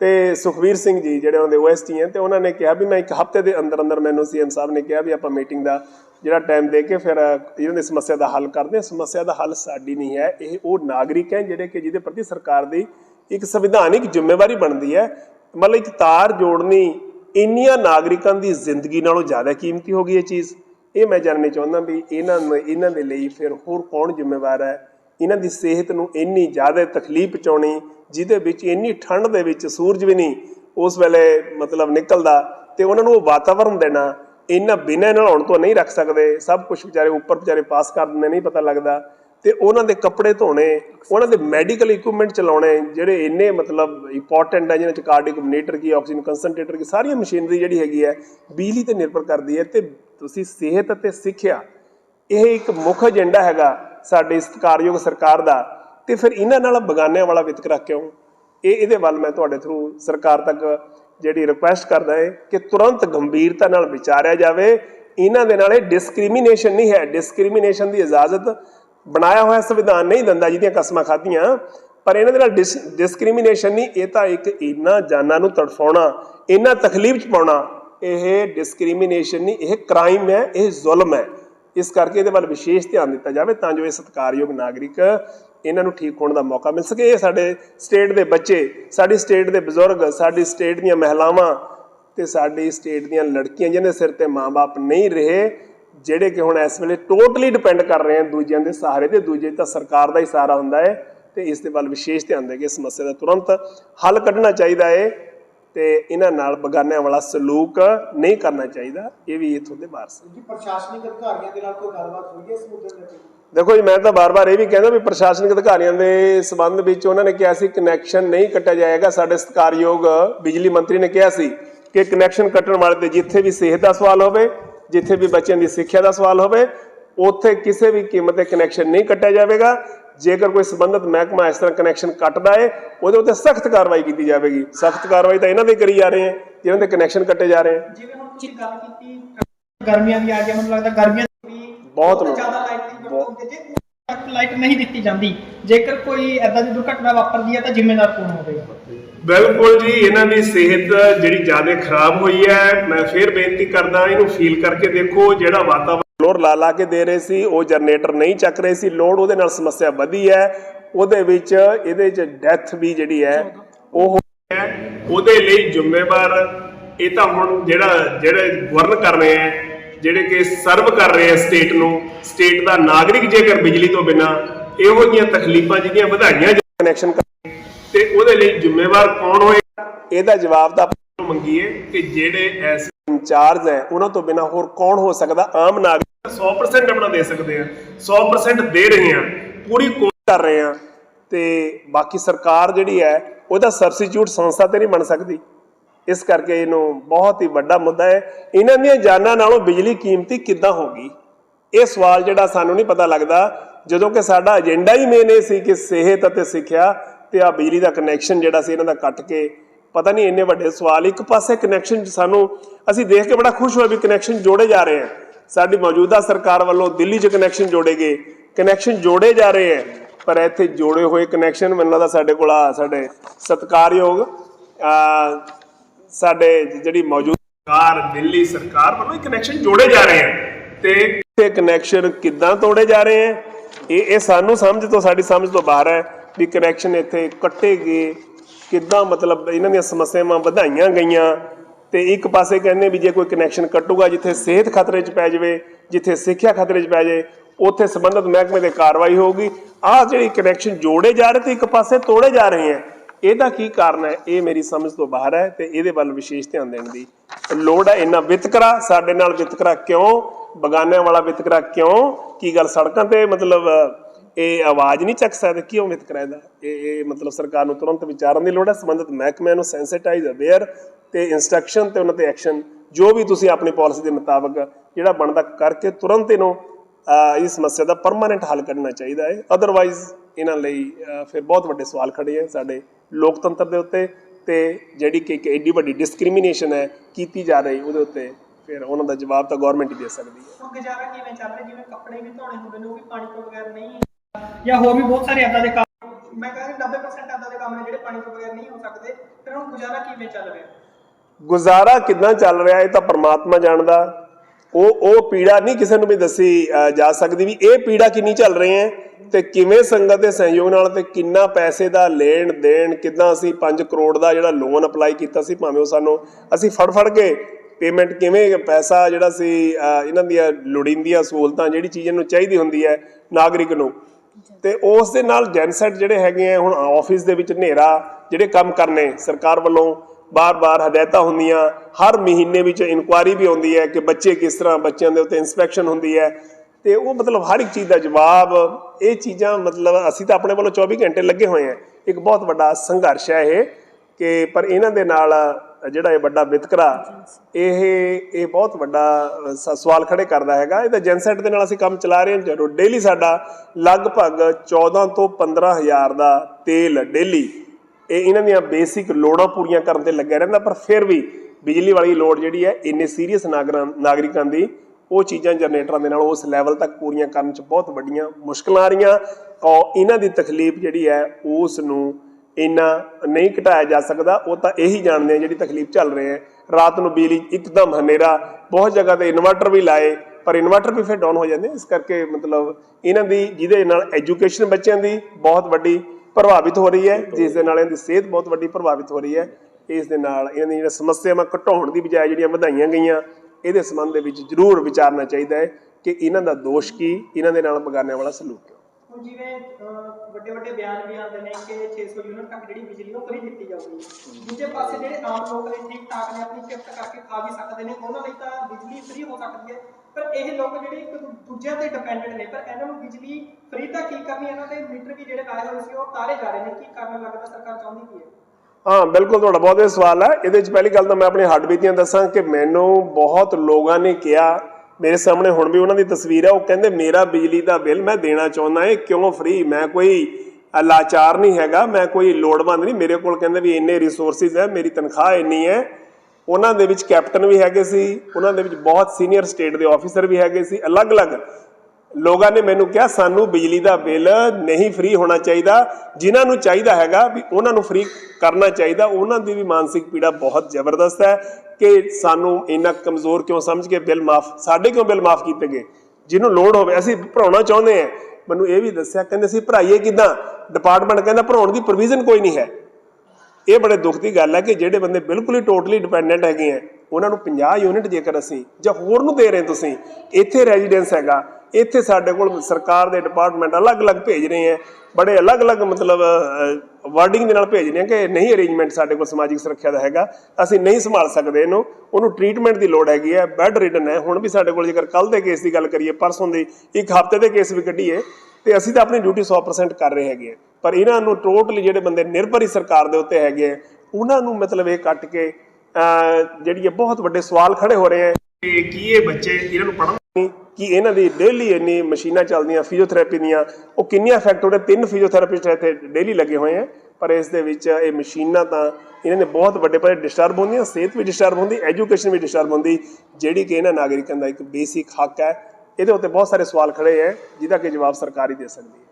ਤੇ ਸੁਖਵੀਰ ਸਿੰਘ ਜੀ, ਜਿਹੜੇ ਉਹਦੇ ਓਐਸਟੀ ਹੈ, ਤੇ ਉਹਨਾਂ ਨੇ ਕਿਹਾ ਵੀ ਮੈਂ ਇੱਕ ਹਫ਼ਤੇ ਦੇ ਅੰਦਰ ਅੰਦਰ ਮੈਨੂੰ ਸੀਐਮ ਸਾਹਿਬ ਨੇ ਕਿਹਾ ਵੀ ਆਪਾਂ ਮੀਟਿੰਗ ਦਾ ਜਿਹੜਾ ਟਾਈਮ ਦੇ ਕੇ ਫਿਰ, ਇਹਨਾਂ ਦੀ ਸਮੱਸਿਆ ਦਾ ਹੱਲ ਕਰਦੇ ਹਾਂ। ਸਮੱਸਿਆ ਦਾ ਹੱਲ ਸਾਡੀ ਨਹੀਂ ਹੈ। ਇਹ ਉਹ ਨਾਗਰਿਕ ਹੈ ਜਿਹੜੇ ਕਿ ਜਿਹਦੇ ਪ੍ਰਤੀ ਸਰਕਾਰ ਦੀ ਇੱਕ ਸੰਵਿਧਾਨਿਕ ਜ਼ਿੰਮੇਵਾਰੀ ਬਣਦੀ ਹੈ। ਮਤਲਬ ਇੱਕ ਤਾਰ ਜੋੜਨੀ ਇੰਨੀਆਂ ਨਾਗਰਿਕਾਂ ਦੀ ਜ਼ਿੰਦਗੀ ਨਾਲੋਂ ਜ਼ਿਆਦਾ ਕੀਮਤੀ ਹੋ ਗਈ ਇਹ ਚੀਜ਼। ਇਹ ਮੈਂ ਜਾਣਨੀ ਚਾਹੁੰਦਾ ਵੀ ਇਹਨਾਂ ਨੂੰ, ਇਹਨਾਂ ਦੇ ਲਈ ਫਿਰ ਹੋਰ ਕੌਣ ਜ਼ਿੰਮੇਵਾਰ ਹੈ? ਇਹਨਾਂ ਦੀ ਸਿਹਤ ਨੂੰ ਇੰਨੀ ਜ਼ਿਆਦਾ ਤਕਲੀਫ ਪਹੁੰਚਾਉਣੀ, ਜਿਹਦੇ ਵਿੱਚ ਇੰਨੀ ਠੰਡ ਦੇ ਵਿੱਚ ਸੂਰਜ ਵੀ ਨਹੀਂ, ਉਸ ਵੇਲੇ ਮਤਲਬ ਨਿਕਲਦਾ ਤੇ ਉਹਨਾਂ ਨੂੰ ਉਹ ਵਾਤਾਵਰਣ ਦੇਣਾ ਇਹਨਾਂ ਬਿਨਾਂ ਨਹਾਉਣ ਤੋਂ ਨਹੀਂ ਰੱਖ ਸਕਦੇ। ਸਭ ਕੁਝ ਵਿਚਾਰੇ ਉੱਪਰ ਵਿਚਾਰੇ ਪਾਸ ਕਰ ਦਿੰਦੇ, ਨਹੀਂ ਪਤਾ ਲੱਗਦਾ। ਤੇ ਉਹਨਾਂ ਦੇ ਕੱਪੜੇ ਧੋਣੇ, ਉਹਨਾਂ ਦੇ ਮੈਡੀਕਲ ਇਕਵਿਪਮੈਂਟ ਚਲਾਉਣੇ, ਜਿਹੜੇ ਇੰਨੇ ਮਤਲਬ ਇੰਪੋਰਟੈਂਟ ਹੈ ਜਿਹਨਾਂ ਚ ਕਾਰਡਿਕ ਮਨੀਟਰ ਕੀ ਆਕਸੀਜਨ ਕੰਸਨਟ੍ਰੇਟਰ ਕੀ, ਸਾਰੀਆਂ ਮਸ਼ੀਨਰੀ ਜਿਹੜੀ ਹੈਗੀ ਹੈ, ਬਿਜਲੀ ਤੇ ਨਿਰਭਰ ਕਰਦੀ ਹੈ ਤੇ ਤੁਸੀਂ ਸਿਹਤ ਅਤੇ ਸਿੱਖਿਆ, ਇਹ ਇੱਕ ਮੁੱਖ ਏਜੰਡਾ ਹੈਗਾ ਸਾਡੇ ਸਤਿਕਾਰਯੋਗ ਸਰਕਾਰ ਦਾ। ਤੇ ਫਿਰ ਇਹਨਾਂ ਨਾਲ ਬਗਾਨਿਆਂ ਵਾਲਾ ਵਿਤਕਰਾ ਕਿਉਂ? ਇਹ ਇਹਦੇ ਵੱਲ ਮੈਂ ਤੁਹਾਡੇ ਥਰੂ ਸਰਕਾਰ ਤੱਕ ਜਿਹੜੀ ਰਿਕੁਐਸਟ ਕਰਦਾ ਹੈ ਕਿ ਤੁਰੰਤ ਗੰਭੀਰਤਾ ਨਾਲ ਵਿਚਾਰਿਆ ਜਾਵੇ। ਇਹਨਾਂ ਦੇ ਨਾਲ ਇਹ ਡਿਸਕ੍ਰਿਮੀਨੇਸ਼ਨ ਨਹੀਂ ਹੈ। ਡਿਸਕ੍ਰਿਮੀਨੇਸ਼ਨ ਦੀ ਇਜਾਜ਼ਤ ਬਣਾਇਆ ਹੋਇਆ ਸੰਵਿਧਾਨ ਨਹੀਂ ਦਿੰਦਾ ਜਿਹਦੀਆਂ ਕਸਮਾਂ ਖਾਧੀਆਂ। ਪਰ ਇਹਨਾਂ ਦੇ ਨਾਲ ਡਿਸਕ੍ਰਿਮੀਨੇਸ਼ਨ ਨਹੀਂ, ਇਹ ਤਾਂ ਇੱਕ ਇੰਨਾ ਜਾਨਾਂ ਨੂੰ ਤੜਫਾਉਣਾ, ਇੰਨਾ ਤਕਲੀਫ ਚ ਪਾਉਣਾ ਇਹ ਡਿਸਕ੍ਰਿਮੀਨੇਸ਼ਨ ਨਹੀਂ, ਇਹ ਕ੍ਰਾਈਮ ਹੈ, ਇਹ ਜ਼ੁਲਮ ਹੈ। ਇਸ ਕਰਕੇ ਇਹਦੇ ਵੱਲ ਵਿਸ਼ੇਸ਼ ਧਿਆਨ ਦਿੱਤਾ ਜਾਵੇ ਤਾਂ ਜੋ ਇਹ ਸਤਿਕਾਰਯੋਗ ਨਾਗਰਿਕ ਇਹਨਾਂ ਨੂੰ ਠੀਕ ਹੋਣ ਦਾ ਮੌਕਾ ਮਿਲ ਸਕੇ। ਇਹ ਸਾਡੇ ਸਟੇਟ ਦੇ ਬੱਚੇ, ਸਾਡੀ ਸਟੇਟ ਦੇ ਬਜ਼ੁਰਗ, ਸਾਡੀ ਸਟੇਟ ਦੀਆਂ ਮਹਿਲਾਵਾਂ ਤੇ ਸਾਡੀ ਸਟੇਟ ਦੀਆਂ ਲੜਕੀਆਂ ਜਿਹਨਾਂ ਦੇ ਸਿਰ ਤੇ ਮਾਪੇ ਨਹੀਂ ਰਹੇ, ਜਿਹੜੇ ਕਿ ਹੁਣ ਇਸ ਵੇਲੇ ਟੋਟਲੀ ਡਿਪੈਂਡ ਕਰ ਰਹੇ ਹਨ ਦੂਜਿਆਂ ਦੇ ਸਹਾਰੇ ਤੇ ਦੂਜੇ ਤਾਂ ਸਰਕਾਰ ਦਾ ਹੀ ਸਹਾਰਾ ਹੁੰਦਾ ਹੈ ਤੇ ਇਸ ਦੇ ਵੱਲ ਵਿਸ਼ੇਸ਼ ਧਿਆਨ ਦੇ ਕੇ ਸਮੱਸਿਆ ਦਾ ਤੁਰੰਤ ਹੱਲ ਕੱਢਣਾ ਚਾਹੀਦਾ ਹੈ। ਤੇ ਇਹਨਾਂ ਨਾਲ ਬਗਾਨਿਆਂ ਵਾਲਾ ਸਲੂਕ ਨਹੀਂ ਕਰਨਾ ਚਾਹੀਦਾ ਇਹ ਵੀ ਇਥੋਂ ਦੇ ਵਾਰਸ ਹਨ ਜੀ ਪ੍ਰਸ਼ਾਸਨਿਕ ਅਧਿਕਾਰੀਆਂ ਦੇ ਨਾਲ ਕੋਈ ਗੱਲਬਾਤ ਹੋਈ ਹੈ ਇਸ ਮੁੱਦੇ ਤੇ ਦੇਖੋ ਜੀ ਮੈਂ ਤਾਂ ਬਾਰ-ਬਾਰ ਇਹ ਵੀ ਕਹਿੰਦਾ ਵੀ ਪ੍ਰਸ਼ਾਸਨਿਕ ਅਧਿਕਾਰੀਆਂ ਦੇ ਸਬੰਧ ਵਿੱਚ ਉਹਨਾਂ ਨੇ ਕਿਹਾ ਸੀ ਕਨੈਕਸ਼ਨ ਨਹੀਂ ਕੱਟਿਆ ਜਾਏਗਾ। ਸਾਡੇ ਸਤਿਕਾਰਯੋਗ ਬਿਜਲੀ ਮੰਤਰੀ ਨੇ ਕਿਹਾ ਸੀ ਕਿ ਕਨੈਕਸ਼ਨ ਕੱਟਣ ਵਾਲੇ ਤੇ ਜਿੱਥੇ ਵੀ ਸਿਹਤ ਦਾ ਸਵਾਲ ਹੋਵੇ ਜਿੱਥੇ ਵੀ ਬੱਚਿਆਂ ਦੀ ਸਿੱਖਿਆ ਦਾ ਸਵਾਲ ਹੋਵੇ ਉੱਥੇ ਕਿਸੇ ਵੀ ਕੀਮਤ ਤੇ ਕਨੈਕਸ਼ਨ ਨਹੀਂ ਕੱਟਿਆ ਜਾਵੇਗਾ। ਜੇਕਰ ਕੋਈ ਸੰਬੰਧਿਤ ਮਹਿਕਮਾ ਇਸ ਤਰ੍ਹਾਂ ਕਨੈਕਸ਼ਨ ਕੱਟਦਾ ਹੈ ਉਹਦੇ ਉੱਤੇ ਸਖਤ ਕਾਰਵਾਈ ਕੀਤੀ ਜਾਵੇਗੀ। ਸਖਤ ਕਾਰਵਾਈ ਤਾਂ ਇਹਨਾਂ ਦੇ ਕਰੀ ਜਾ ਰਹੇ ਹੈ ਜਿਨ੍ਹਾਂ ਦੇ ਕਨੈਕਸ਼ਨ ਕੱਟੇ ਜਾ ਰਹੇ ਹੈ ਜਿਵੇਂ ਹੁਣ ਤੁਸੀਂ ਗੱਲ ਕੀਤੀ ਗਰਮੀਆਂ ਦੀ ਆ ਗਈਆਂ ਮੈਨੂੰ ਲੱਗਦਾ ਗਰਮੀਆਂ ਦੀ ਵੀ ਬਹੁਤ ਲੋਕ- ਜ਼ਿਆਦਾ ਲਾਈਟ ਦੀ ਵਰਤੋਂ ਹੁੰਦੀ ਹੈ। ਜੇ ਤੱਕ ਲਾਈਟ ਨਹੀਂ ਦਿੱਤੀ ਜਾਂਦੀ ਜੇਕਰ ਕੋਈ ਐਦਾਂ ਦੀ ਦੁਰਘਟਨਾ ਵਾਪਰਦੀ ਹੈ ਤਾਂ ਜ਼ਿੰਮੇਵਾਰ ਕੌਣ ਹੋਵੇਗਾ? ਬਿਲਕੁਲ ਜੀ ਇਹਨਾਂ ਦੀ ਸਿਹਤ ਜਿਹੜੀ ਜ਼ਿਆਦਾ ਖਰਾਬ ਹੋਈ ਹੈ ਮੈਂ ਫੇਰ ਬੇਨਤੀ ਕਰਦਾ ਇਹਨੂੰ ਫੀਲ ਕਰਕੇ ਦੇਖੋ ਜਿਹੜਾ ਵਾਤਾਵਰਣ ਲੋਰ ਲਾ ਲਾ ਕੇ ਦੇ ਰਹੇ ਸੀ, ਉਹ ਜਨਰੇਟਰ ਨਹੀਂ ਚੱਕ ਰਹੇ ਸੀ, ਲੋਡ ਉਹਦੇ ਨਾਲ ਸਮੱਸਿਆ ਵਧੀ ਹੈ, ਉਹਦੇ ਵਿੱਚ ਇਹਦੇ ਚ ਡੈਥ ਵੀ ਜਿਹੜੀ ਹੈ, ਉਹ ਹੈ ਉਹਦੇ ਲਈ ਜ਼ਿੰਮੇਵਾਰ ਇਹ ਤਾਂ ਹੁਣ ਜਿਹੜਾ, ਜਿਹੜੇ ਗਵਰਨ ਕਰ ਰਹੇ ਹੈ, ਜਿਹੜੇ ਕਿ ਸਰਵ ਕਰ ਰਹੇ ਆ ਸਟੇਟ ਨੂੰ ਸਟੇਟ ਦਾ ਨਾਗਰਿਕ ਜੇਕਰ ਬਿਜਲੀ ਤੋਂ ਬਿਨਾ ਇਹੋ ਜਿਹੀਆਂ ਤਕਲੀਫਾਂ ਜਿਹੜੀਆਂ ਵਧਾਈਆਂ ਕਨੈਕਸ਼ਨ ਤੇ ਉਹਦੇ ਲਈ ਜ਼ਿੰਮੇਵਾਰ ਕੌਣ ਹੋਏਗਾ? ਇਹਦਾ ਜਵਾਬ ਤਾਂ ਆਪਾਂ ਨੂੰ ਮੰਗੀਏ ਕਿ ਜਿਹੜੇ ਐਸੇ ਇੰਚਾਰਜ ਹੈ, ਉਹਨਾਂ ਤੋਂ ਬਿਨਾ ਹੋਰ ਕੌਣ ਹੋ ਸਕਦਾ? ਆਮ ਨਾਗਰਿਕ 100% ਆਪਣਾ ਦੇ ਸਕਦੇ ਆ 100% ਦੇ ਰਹੇ ਆ, ਪੂਰੀ ਕੋਸ਼ਿਸ਼ ਕਰ ਰਹੇ ਆ, ਤੇ ਬਾਕੀ ਸਰਕਾਰ ਜਿਹੜੀ ਹੈ, ਉਹਦਾ ਸਬਸਟੀਟਿਊਟ ਸੰਸਥਾ ਤੇ ਨਹੀਂ ਬਣ ਸਕਦੀ। ਇਸ ਕਰਕੇ ਇਹਨੂੰ ਬਹੁਤ ਹੀ ਵੱਡਾ ਮੁੱਦਾ ਹੈ। ਇਹਨਾਂ ਦੀਆਂ ਜਾਨਾਂ ਨਾਲੋਂ ਬਿਜਲੀ ਕੀਮਤੀ ਕਿੱਦਾਂ ਹੋਗੀ ਇਹ ਸਵਾਲ ਜਿਹੜਾ ਸਾਨੂੰ ਨਹੀਂ ਪਤਾ ਲੱਗਦਾ, ਜਦੋਂ ਕਿ ਸਾਡਾ ਏਜੰਡਾ ਹੀ ਮੇਨ ਇਹ ਸੀ ਕਿ ਸਿਹਤ ਅਤੇ ਸਿੱਖਿਆ ਤੇ ਆ ਬਿਜਲੀ ਦਾ ਕਨੈਕਸ਼ਨ ਜਿਹੜਾ ਸੀ, ਇਹਨਾਂ ਦਾ ਕੱਟ ਕੇ ਪਤਾ ਨਹੀਂ ਇੰਨੇ ਵੱਡੇ ਸਵਾਲ, ਇੱਕ ਪਾਸੇ ਕਨੈਕਸ਼ਨ ਸਾਨੂੰ, ਅਸੀਂ ਦੇਖ ਕੇ ਬੜਾ ਖੁਸ਼ ਹੋਏ ਵੀ ਕਨੈਕਸ਼ਨ ਜੋੜੇ ਜਾ ਰਹੇ ਹਨ ਸਾਡੀ ਮੌਜੂਦਾ ਸਰਕਾਰ ਵੱਲੋਂ ਦਿੱਲੀ 'ਚ ਕਨੈਕਸ਼ਨ ਜੋੜੇ ਗਏ। ਕਨੈਕਸ਼ਨ ਜੋੜੇ ਜਾ ਰਹੇ ਹਨ ਪਰ ਇੱਥੇ ਜੋੜੇ ਹੋਏ ਕਨੈਕਸ਼ਨ ਮੈਨੂੰ ਲੱਗਦਾ ਸਾਡੇ ਕੋਲ ਆ, ਸਾਡੇ ਸਤਿਕਾਰਯੋਗ ਸਾਡੇ ਜਿਹੜੀ ਮੌਜੂਦਾ ਸਰਕਾਰ, ਦਿੱਲੀ ਸਰਕਾਰ ਵੱਲੋਂ ਇਹ ਕਨੈਕਸ਼ਨ ਜੋੜੇ ਜਾ ਰਹੇ ਹਨ ਤੇ ਇਹ ਕਨੈਕਸ਼ਨ ਕਿੱਦਾਂ ਤੋੜੇ ਜਾ ਰਹੇ ਹਨ ਇਹ ਇਹ ਸਾਨੂੰ ਸਮਝ ਤੋਂ, ਸਾਡੀ ਸਮਝ ਤੋਂ ਬਾਹਰ ਹੈ ਵੀ ਕਨੈਕਸ਼ਨ ਇੱਥੇ ਕੱਟੇ ਗਏ ਕਿੱਦਾਂ ਮਤਲਬ ਇਹਨਾਂ ਦੀਆਂ ਸਮੱਸਿਆਵਾਂ ਵਧਾਈਆਂ ਗਈਆਂ? ਤੇ ਇੱਕ ਪਾਸੇ ਕਹਿੰਦੇ ਵੀ ਜੇ ਕੋਈ ਕਨੈਕਸ਼ਨ ਕੱਟੂਗਾ, ਜਿੱਥੇ ਸਿਹਤ ਖਤਰੇ 'ਚ ਪੈ ਜਾਵੇ, ਜਿੱਥੇ ਸਿੱਖਿਆ ਖਤਰੇ 'ਚ ਪੈ ਜਾਏ, ਉੱਥੇ ਸੰਬੰਧਿਤ ਮਹਿਕਮੇ ਤੇ ਕਾਰਵਾਈ ਹੋਊਗੀ। ਆਹ ਜਿਹੜੀ ਕਨੈਕਸ਼ਨ ਜੋੜੇ ਜਾ ਰਹੇ ਤੇ ਇੱਕ ਪਾਸੇ ਤੋੜੇ ਜਾ ਰਹੇ ਹੈ ਇਹਦਾ ਕੀ ਕਾਰਨ ਹੈ? ਇਹ ਮੇਰੀ ਸਮਝ ਤੋਂ ਬਾਹਰ ਹੈ ਤੇ ਇਹਦੇ ਵੱਲ ਵਿਸ਼ੇਸ਼ ਧਿਆਨ ਦੇਣ ਦੀ ਲੋੜ ਹੈ। ਇੰਨਾ ਵਿਤਕਰਾ ਸਾਡੇ ਨਾਲ ਵਿਤਕਰਾ ਕਿਉਂ? ਬਗਾਨਿਆਂ ਵਾਲਾ ਵਿਤਕਰਾ ਕਿਉਂ? ਕੀ ਗੱਲ ਸੜਕਾਂ ਤੇ ਮਤਲਬ ਇਹ ਆਵਾਜ਼ ਨਹੀਂ ਚੱਕ ਸਕਦੇ ਕਿਉਂ ਵਿਤਕਰਾ ਇਹਦਾ ਇਹ ਇਹ ਮਤਲਬ ਸਰਕਾਰ ਨੂੰ ਤੁਰੰਤ ਵਿਚਾਰਨ ਦੀ ਲੋੜ ਹੈ, ਸੰਬੰਧਿਤ ਮਹਿਕਮਿਆਂ ਨੂੰ ਸੈਂਸਿਟਾਈਜ਼ ਅਵੇਅਰ ਤੇ ਇਨਸਟਰਕਸ਼ਨ ਤੇ ਉਹਨਾਂ ਤੇ ਐਕਸ਼ਨ ਜੋ ਵੀ ਤੁਸੀਂ ਆਪਣੀ ਪਾਲਿਸੀ ਦੇ ਮੁਤਾਬਕ ਜਿਹੜਾ ਬਣਦਾ ਕਰਕੇ ਤੁਰੰਤ ਇਹਨੂੰ ਇਸ ਸਮੱਸਿਆ ਦਾ ਪਰਮਾਨੈਂਟ ਹੱਲ ਕਰਨਾ ਚਾਹੀਦਾ ਹੈ। ਅਦਰਵਾਈਜ਼ ਇਹਨਾਂ ਲਈ ਫਿਰ ਬਹੁਤ ਵੱਡੇ ਸਵਾਲ ਖੜੇ ਹੈ ਸਾਡੇ ਲੋਕਤੰਤਰ ਦੇ ਉੱਤੇ ਤੇ ਜਿਹੜੀ ਕਿ ਇੱਕ ਐਡੀ ਵੱਡੀ ਡਿਸਕ੍ਰਿਮੀਨੇਸ਼ਨ ਹੈ ਕੀਤੀ ਜਾ ਰਹੀ ਉਹਦੇ ਉੱਤੇ ਫਿਰ ਉਹਨਾਂ ਦਾ ਜਵਾਬ ਤਾਂ ਗਵਰਨਮੈਂਟ ਹੀ ਦੇ ਸਕਦੀ ਹੈ। ਗੁਜ਼ਾਰਾ ਕਿਵੇਂ ਚੱਲ ਰਿਹਾ? ਜਿਵੇਂ ਕੱਪੜੇ ਵੀ ਧੋਣੇ ਹੁੰਦੇ ਨੇ, ਉਹ ਵੀ ਪਾਣੀ ਤੋਂ ਬਗੈਰ ਨਹੀਂ ਜਾਂ ਹੋਰ ਵੀ ਬਹੁਤ ਸਾਰੇ ਏਦਾਂ ਦੇ ਕੰਮ ਮੈਂ ਕਹਿੰਦਾ 90% ਏਦਾਂ ਦੇ ਕੰਮ ਨੇ ਜਿਹੜੇ ਪਾਣੀ ਤੋਂ ਬਗੈਰ ਨਹੀਂ ਹੋ ਸਕਦੇ। ਫਿਰ ਹੁਣ ਗੁਜ਼ਾਰਾ ਕਿਵੇਂ ਚੱਲ ਰਿਹਾ? ਗੁਜ਼ਾਰਾ ਕਿੱਦਾਂ ਚੱਲ ਰਿਹਾ ਇਹ ਤਾਂ ਪ੍ਰਮਾਤਮਾ ਜਾਣਦਾ। ਉਹ ਉਹ ਪੀੜਾ ਨਹੀਂ ਕਿਸੇ ਨੂੰ ਵੀ ਦੱਸੀ ਜਾ ਸਕਦੀ ਵੀ ਇਹ ਪੀੜਾ ਕਿੰਨੀ ਚੱਲ ਰਹੀ ਹੈ ਤੇ ਕਿਵੇਂ ਸੰਗਤ ਦੇ ਸਹਿਯੋਗ ਨਾਲ ਤੇ ਕਿੰਨਾ ਪੈਸੇ ਦਾ ਲੈਣ ਦੇਣ ਕਿੱਦਾਂ ਅਸੀਂ 5 ਕਰੋੜ ਦਾ ਜਿਹੜਾ ਲੋਨ ਅਪਲਾਈ ਕੀਤਾ ਸੀ ਭਾਵੇਂ ਉਹ ਸਾਨੂੰ ਅਸੀਂ ਫੜ ਫੜ ਕੇ ਪੇਮੈਂਟ ਕਿਵੇਂ ਪੈਸਾ ਜਿਹੜਾ ਸੀ ਇਹਨਾਂ ਦੀਆਂ ਲੋੜੀਂਦੀਆਂ ਸਹੂਲਤਾਂ ਜਿਹੜੀ ਚੀਜ਼ ਨੂੰ ਚਾਹੀਦੀ ਹੁੰਦੀ ਹੈ ਨਾਗਰਿਕ ਨੂੰ। ਤੇ ਉਸ ਦੇ ਨਾਲ ਜੈਨਸੈਟ ਜਿਹੜੇ ਹੈਗੇ ਆ ਹੁਣ ਆਫਿਸ ਦੇ ਵਿੱਚ ਹਨੇਰਾ ਜਿਹੜੇ ਕੰਮ ਕਰਨੇ ਸਰਕਾਰ ਵੱਲੋਂ ਬਾਰ-ਬਾਰ ਹਦਾਇਤਾਂ ਹੁੰਦੀਆਂ ਹਰ ਮਹੀਨੇ ਵਿੱਚ ਇਨਕੁਆਰੀ ਵੀ ਆਉਂਦੀ ਹੈ ਕਿ ਬੱਚੇ ਕਿਸ ਤਰ੍ਹਾਂ ਬੱਚਿਆਂ ਦੇ ਉੱਤੇ ਇਨਸਪੈਕਸ਼ਨ ਹੁੰਦੀ ਹੈ। ਤੇ ਉਹ ਮਤਲਬ ਹਰ ਇੱਕ ਚੀਜ਼ ਦਾ ਜਵਾਬ ਇਹ ਚੀਜ਼ਾਂ ਮਤਲਬ ਅਸੀਂ ਤਾਂ ਆਪਣੇ ਵੱਲੋਂ 24 ਘੰਟੇ ਲੱਗੇ ਹੋਏ ਆ ਇੱਕ ਬਹੁਤ ਵੱਡਾ ਸੰਘਰਸ਼ ਹੈ ਇਹ ਕਿ ਪਰ ਇਹਨਾਂ ਦੇ ਨਾਲ ਜਿਹੜਾ ਇਹ ਵੱਡਾ ਵਿਤਕਰਾ ਇਹ ਇਹ ਬਹੁਤ ਵੱਡਾ ਸ- ਸਵਾਲ ਖੜੇ ਕਰਦਾ ਹੈਗਾ। ਇਹਦਾ ਜੈਨਸੈਟ ਦੇ ਨਾਲ ਅਸੀਂ ਕੰਮ ਚਲਾ ਰਹੇ ਹਾਂ। ਜਦੋਂ ਡੇਲੀ ਸਾਡਾ ਲਗਭਗ 14 ਤੋਂ 15 ਹਜ਼ਾਰ ਦਾ ਤੇਲ ਡੇਲੀ, ਇਹ ਇਹਨਾਂ ਦੀਆਂ ਬੇਸਿਕ ਲੋੜਾਂ ਪੂਰੀਆਂ ਕਰਨ ਤੇ ਲੱਗਿਆ ਰਹਿੰਦਾ। ਪਰ ਫਿਰ ਵੀ ਬਿਜਲੀ ਵਾਲੀ ਲੋੜ ਜਿਹੜੀ ਹੈ, ਇੰਨੇ ਸੀਰੀਅਸ ਨਾਗਰਿਕਾਂ ਦੀ, ਉਹ ਚੀਜ਼ਾਂ ਜਨਰੇਟਰਾਂ ਦੇ ਨਾਲ ਉਸ ਲੈਵਲ ਤੱਕ ਪੂਰੀਆਂ ਕਰਨ 'ਚ ਬਹੁਤ ਵੱਡੀਆਂ ਮੁਸ਼ਕਲਾਂ ਆ ਰਹੀਆਂ। ਔਰ ਇਹਨਾਂ ਦੀ ਤਕਲੀਫ ਜਿਹੜੀ ਹੈ, ਉਸ ਨੂੰ ਇੰਨਾ ਨਹੀਂ ਘਟਾਇਆ ਜਾ ਸਕਦਾ ਉਹ ਤਾਂ ਇਹੀ ਜਾਣਦੇ ਆ ਜਿਹੜੀ ਤਕਲੀਫ ਚੱਲ ਰਹੀ ਹੈ ਰਾਤ ਨੂੰ ਬਿਜਲੀ ਇੱਕਦਮ ਹਨੇਰਾ ਬਹੁਤ ਜਗ੍ਹਾ ਤੇ ਇਨਵਰਟਰ ਵੀ ਲਾਏ ਪਰ ਇਨਵਰਟਰ ਵੀ ਫਿਰ ਡਾਊਨ ਹੋ ਜਾਂਦੇ ਇਸ ਕਰਕੇ ਮਤਲਬ ਇਹਨਾਂ ਦੀ ਜਿਹਦੇ ਨਾਲ ਐਜੂਕੇਸ਼ਨ ਬੱਚਿਆਂ ਦੀ ਬਹੁਤ ਵੱਡੀ ਪ੍ਰਭਾਵਿਤ ਹੋ ਰਹੀ ਹੈ ਜਿਸ ਦੇ ਨਾਲ ਇਹਨਾਂ ਦੀ ਸਿਹਤ ਬਹੁਤ ਵੱਡੀ ਪ੍ਰਭਾਵਿਤ ਹੋ ਰਹੀ ਹੈ। ਇਸ ਦੇ ਨਾਲ ਇਹਨਾਂ ਦੀਆਂ ਸਮੱਸਿਆਵਾਂ ਘਟਾਉਣ ਦੀ ਬਜਾਏ ਜਿਹੜੀਆਂ ਵਧਾਈਆਂ ਗਈਆਂ ਇਹਦੇ ਸੰਬੰਧ ਦੇ ਵਿੱਚ ਜ਼ਰੂਰ ਵਿਚਾਰਨਾ ਚਾਹੀਦਾ ਹੈ ਕਿ ਇਹਨਾਂ ਦਾ ਦੋਸ਼ ਕੀ ਇਹਨਾਂ ਦੇ ਨਾਲ ਬਗਾਨਿਆਂ ਵਾਲਾ ਸਲੂਕ ਹੁਣ ਜਿਵੇਂ ਵੱਡੇ ਵੱਡੇ ਬਿਆਨ ਵੀ ਆਉਂਦੇ ਨੇ ਕਿ 600 ਯੂਨਿਟ ਤੱਕ ਜਿਹੜੀ ਬਿਜਲੀ ਉਹ ਫ੍ਰੀ ਦਿੱਤੀ ਜਾਊਗੀ। ਦੂਜੇ ਪਾਸੇ ਜਿਹੜੇ ਆਮ ਲੋਕ ਨੇ ਠੀਕ ਠਾਕ ਨੇ, ਆਪਣੀ ਕਿਰਤ ਕਰਕੇ ਖਾ ਵੀ ਸਕਦੇ ਨੇ, ਉਹਨਾਂ ਲਈ ਤਾਂ ਬਿਜਲੀ ਫ੍ਰੀ ਹੋ ਸਕਦੀ ਹੈ। ਪਰ ਇਹ ਲੋਕ ਜਿਹੜੇ ਇੱਕ ਦੂਜਿਆਂ ਤੇ ਡਿਪੈਂਡੈਂਟ ਨੇ, ਪਰ ਇਹਨਾਂ ਨੂੰ ਬਿਜਲੀ ਫ੍ਰੀ ਤਾਂ ਕੀ ਕਰਨੀ, ਇਹਨਾਂ ਦੇ ਮੀਟਰ ਵੀ ਜਿਹੜੇ ਲਾਏ ਹੋਏ ਸੀ, ਉਹ ਤਾਰੇ ਜਾ ਰਹੇ ਨੇ, ਕੀ ਕਰਨ ਲੱਗਦਾ ਸਰਕਾਰ ਚਾਹੁੰਦੀ ਕੀ ਹੈ? ਹਾਂ, ਬਿਲਕੁਲ ਤੁਹਾਡਾ ਬਹੁਤ ਇਹ ਸਵਾਲ ਹੈ। ਇਹਦੇ ਵਿੱਚ ਪਹਿਲੀ ਗੱਲ ਤਾਂ ਮੈਂ ਆਪਣੀ ਹੱਡ ਬੀਤੀਆਂ ਦੱਸਾਂ ਕਿ ਮੈਨੂੰ ਬਹੁਤ ਲੋਕਾਂ ਨੇ ਕਿਹਾ ਮੇਰੇ ਸਾਹਮਣੇ ਹੁਣ ਵੀ ਉਹਨਾਂ ਦੀ ਤਸਵੀਰ ਹੈ ਉਹ ਕਹਿੰਦੇ, ਮੇਰਾ ਬਿਜਲੀ ਦਾ ਬਿੱਲ ਮੈਂ ਦੇਣਾ ਚਾਹੁੰਦਾ ਇਹ ਕਿਉਂ ਫ੍ਰੀ ਮੈਂ ਕੋਈ ਲਾਚਾਰ ਨਹੀਂ ਹੈਗਾ, ਮੈਂ ਕੋਈ ਲੋੜਵੰਦ ਨਹੀਂ। ਮੇਰੇ ਕੋਲ ਕਹਿੰਦੇ ਵੀ ਇੰਨੇ ਰਿਸੋਰਸਿਸ ਹੈ ਮੇਰੀ ਤਨਖਾਹ ਇੰਨੀ ਹੈ ਉਹਨਾਂ ਦੇ ਵਿੱਚ ਕੈਪਟਨ ਵੀ ਹੈਗੇ ਸੀ, ਉਹਨਾਂ ਦੇ ਵਿੱਚ ਬਹੁਤ ਸੀਨੀਅਰ ਸਟੇਟ ਦੇ ਆਫੀਸਰ ਵੀ ਹੈਗੇ ਸੀ, ਅਲੱਗ-ਅਲੱਗ ਲੋਕਾਂ ਨੇ ਮੈਨੂੰ ਕਿਹਾ, ਸਾਨੂੰ ਬਿਜਲੀ ਦਾ ਬਿੱਲ ਨਹੀਂ ਫ੍ਰੀ ਹੋਣਾ ਚਾਹੀਦਾ। ਜਿਨ੍ਹਾਂ ਨੂੰ ਚਾਹੀਦਾ ਹੈਗਾ ਵੀ ਉਹਨਾਂ ਨੂੰ ਫ੍ਰੀ ਕਰਨਾ ਚਾਹੀਦਾ। ਉਹਨਾਂ ਦੀ ਵੀ ਮਾਨਸਿਕ ਪੀੜਾ ਬਹੁਤ ਜ਼ਬਰਦਸਤ ਹੈ ਕਿ ਸਾਨੂੰ ਇੰਨਾ ਕਮਜ਼ੋਰ ਕਿਉਂ ਸਮਝ ਕੇ ਬਿੱਲ ਮਾਫ, ਸਾਡੇ ਕਿਉਂ ਬਿੱਲ ਮਾਫ ਕੀਤੇ ਗਏ? ਜਿਹਨੂੰ ਲੋੜ ਹੋਵੇ, ਅਸੀਂ ਭਰਾਉਣਾ ਚਾਹੁੰਦੇ ਆ ਮੈਨੂੰ ਇਹ ਵੀ ਦੱਸਿਆ, ਕਹਿੰਦੇ ਅਸੀਂ ਭਰਾਈਏ ਕਿਦਾਂ? ਡਿਪਾਰਟਮੈਂਟ ਕਹਿੰਦਾ, ਭਰਾਉਣ ਦੀ ਪ੍ਰੋਵੀਜ਼ਨ ਕੋਈ ਨਹੀਂ ਹੈ। ਇਹ ਬੜੇ ਦੁੱਖ ਦੀ ਗੱਲ ਹੈ ਕਿ ਜਿਹੜੇ ਬੰਦੇ ਬਿਲਕੁਲ ਹੀ ਟੋਟਲੀ ਡਿਪੈਂਡੈਂਟ ਹੈਗੇ ਆ ਉਹਨਾਂ ਨੂੰ 50 ਯੂਨਿਟ ਜੇਕਰ ਅਸੀਂ ਜਾਂ ਹੋਰ ਨੂੰ ਦੇ ਰਹੇ ਤੁਸੀਂ, ਇੱਥੇ ਰੈਜ਼ੀਡੈਂਸ ਹੈਗਾ, ਇੱਥੇ ਸਾਡੇ ਕੋਲ ਸਰਕਾਰ ਦੇ ਡਿਪਾਰਟਮੈਂਟ ਅਲੱਗ-ਅਲੱਗ ਭੇਜ ਰਹੇ ਆ ਬੜੇ ਅਲੱਗ-ਅਲੱਗ ਮਤਲਬ ਵਰਡਿੰਗ ਦੇ ਨਾਲ ਭੇਜ ਰਹੇ ਆ ਕਿ ਨਹੀਂ ਅਰੇਂਜਮੈਂਟ ਸਾਡੇ ਕੋਲ ਸਮਾਜਿਕ ਸੁਰੱਖਿਆ ਦਾ ਹੈਗਾ, ਅਸੀਂ ਨਹੀਂ ਸੰਭਾਲ ਸਕਦੇ ਇਹਨੂੰ, ਉਹਨੂੰ ਟ੍ਰੀਟਮੈਂਟ ਦੀ ਲੋੜ ਹੈਗੀ ਹੈ ਬੈੱਡ ਰਿਡਨ ਹੈ, ਹੁਣ ਵੀ ਸਾਡੇ ਕੋਲ ਜੇਕਰ ਕੱਲ ਦੇ ਕੇਸ ਦੀ ਗੱਲ ਕਰੀਏ, ਪਰਸੋਂ ਦੀ, ਇੱਕ ਹਫ਼ਤੇ ਦੇ ਕੇਸ ਵੀ ਕੱਢੀਏ, ਤੇ ਅਸੀਂ ਤਾਂ ਆਪਣੀ ਡਿਊਟੀ 100% ਕਰ ਰਹੇ ਹੈਗੇ ਆ ਪਰ ਇਹਨਾਂ ਨੂੰ ਟੋਟਲੀ ਜਿਹੜੇ ਬੰਦੇ ਨਿਰਭਰ ਹੀ ਸਰਕਾਰ ਦੇ ਉੱਤੇ ਹੈਗੇ ਆ ਉਹਨਾਂ ਨੂੰ ਮਤਲਬ ਇਹ ਕੱਟ ਕੇ ਜਿਹੜੀ ਇਹ ਬਹੁਤ ਵੱਡੇ ਸਵਾਲ ਖੜੇ ਹੋ ਰਹੇ ਆ ਕਿ ਕੀ ਇਹ ਬੱਚੇ ਇਹਨਾਂ ਨੂੰ ਪੜ੍ਹਨ? ਨਹੀਂ ਕਿ ਇਹਨਾਂ ਦੀ ਡੇਲੀ ਇੰਨੀ ਮਸ਼ੀਨਾਂ ਚੱਲਦੀਆਂ ਫਿਜ਼ੀਓਥੈਰੇਪੀ ਦੀਆਂ ਉਹ ਕਿੰਨੀਆਂ ਇਫੈਕਟ ਉਹਦੇ ਤਿੰਨ ਫਿਜ਼ੀਓਥੈਰੇਪਿਸਟ ਇੱਥੇ ਡੇਲੀ ਲੱਗੇ ਹੋਏ ਆ ਪਰ ਇਸ ਦੇ ਵਿੱਚ ਇਹ ਮਸ਼ੀਨਾਂ ਤਾਂ ਇਹਨਾਂ ਨੇ ਬਹੁਤ ਵੱਡੇ ਪਰ ਡਿਸਟਰਬ ਹੁੰਦੀਆਂ ਸਿਹਤ ਵੀ ਡਿਸਟਰਬ ਹੁੰਦੀ ਐਜੂਕੇਸ਼ਨ ਵੀ ਡਿਸਟਰਬ ਹੁੰਦੀ ਜਿਹੜੀ ਕਿ ਇਹਨਾਂ ਨਾਗਰਿਕਾਂ ਦਾ ਇੱਕ ਬੇਸਿਕ ਹੱਕ ਹੈ। ਇਹਦੇ ਉੱਤੇ ਬਹੁਤ ਸਾਰੇ ਸਵਾਲ ਖੜੇ ਹੈ ਜਿਹਦਾ ਕਿ ਜਵਾਬ ਸਰਕਾਰ ਹੀ ਦੇ ਸਕਦੀ ਹੈ।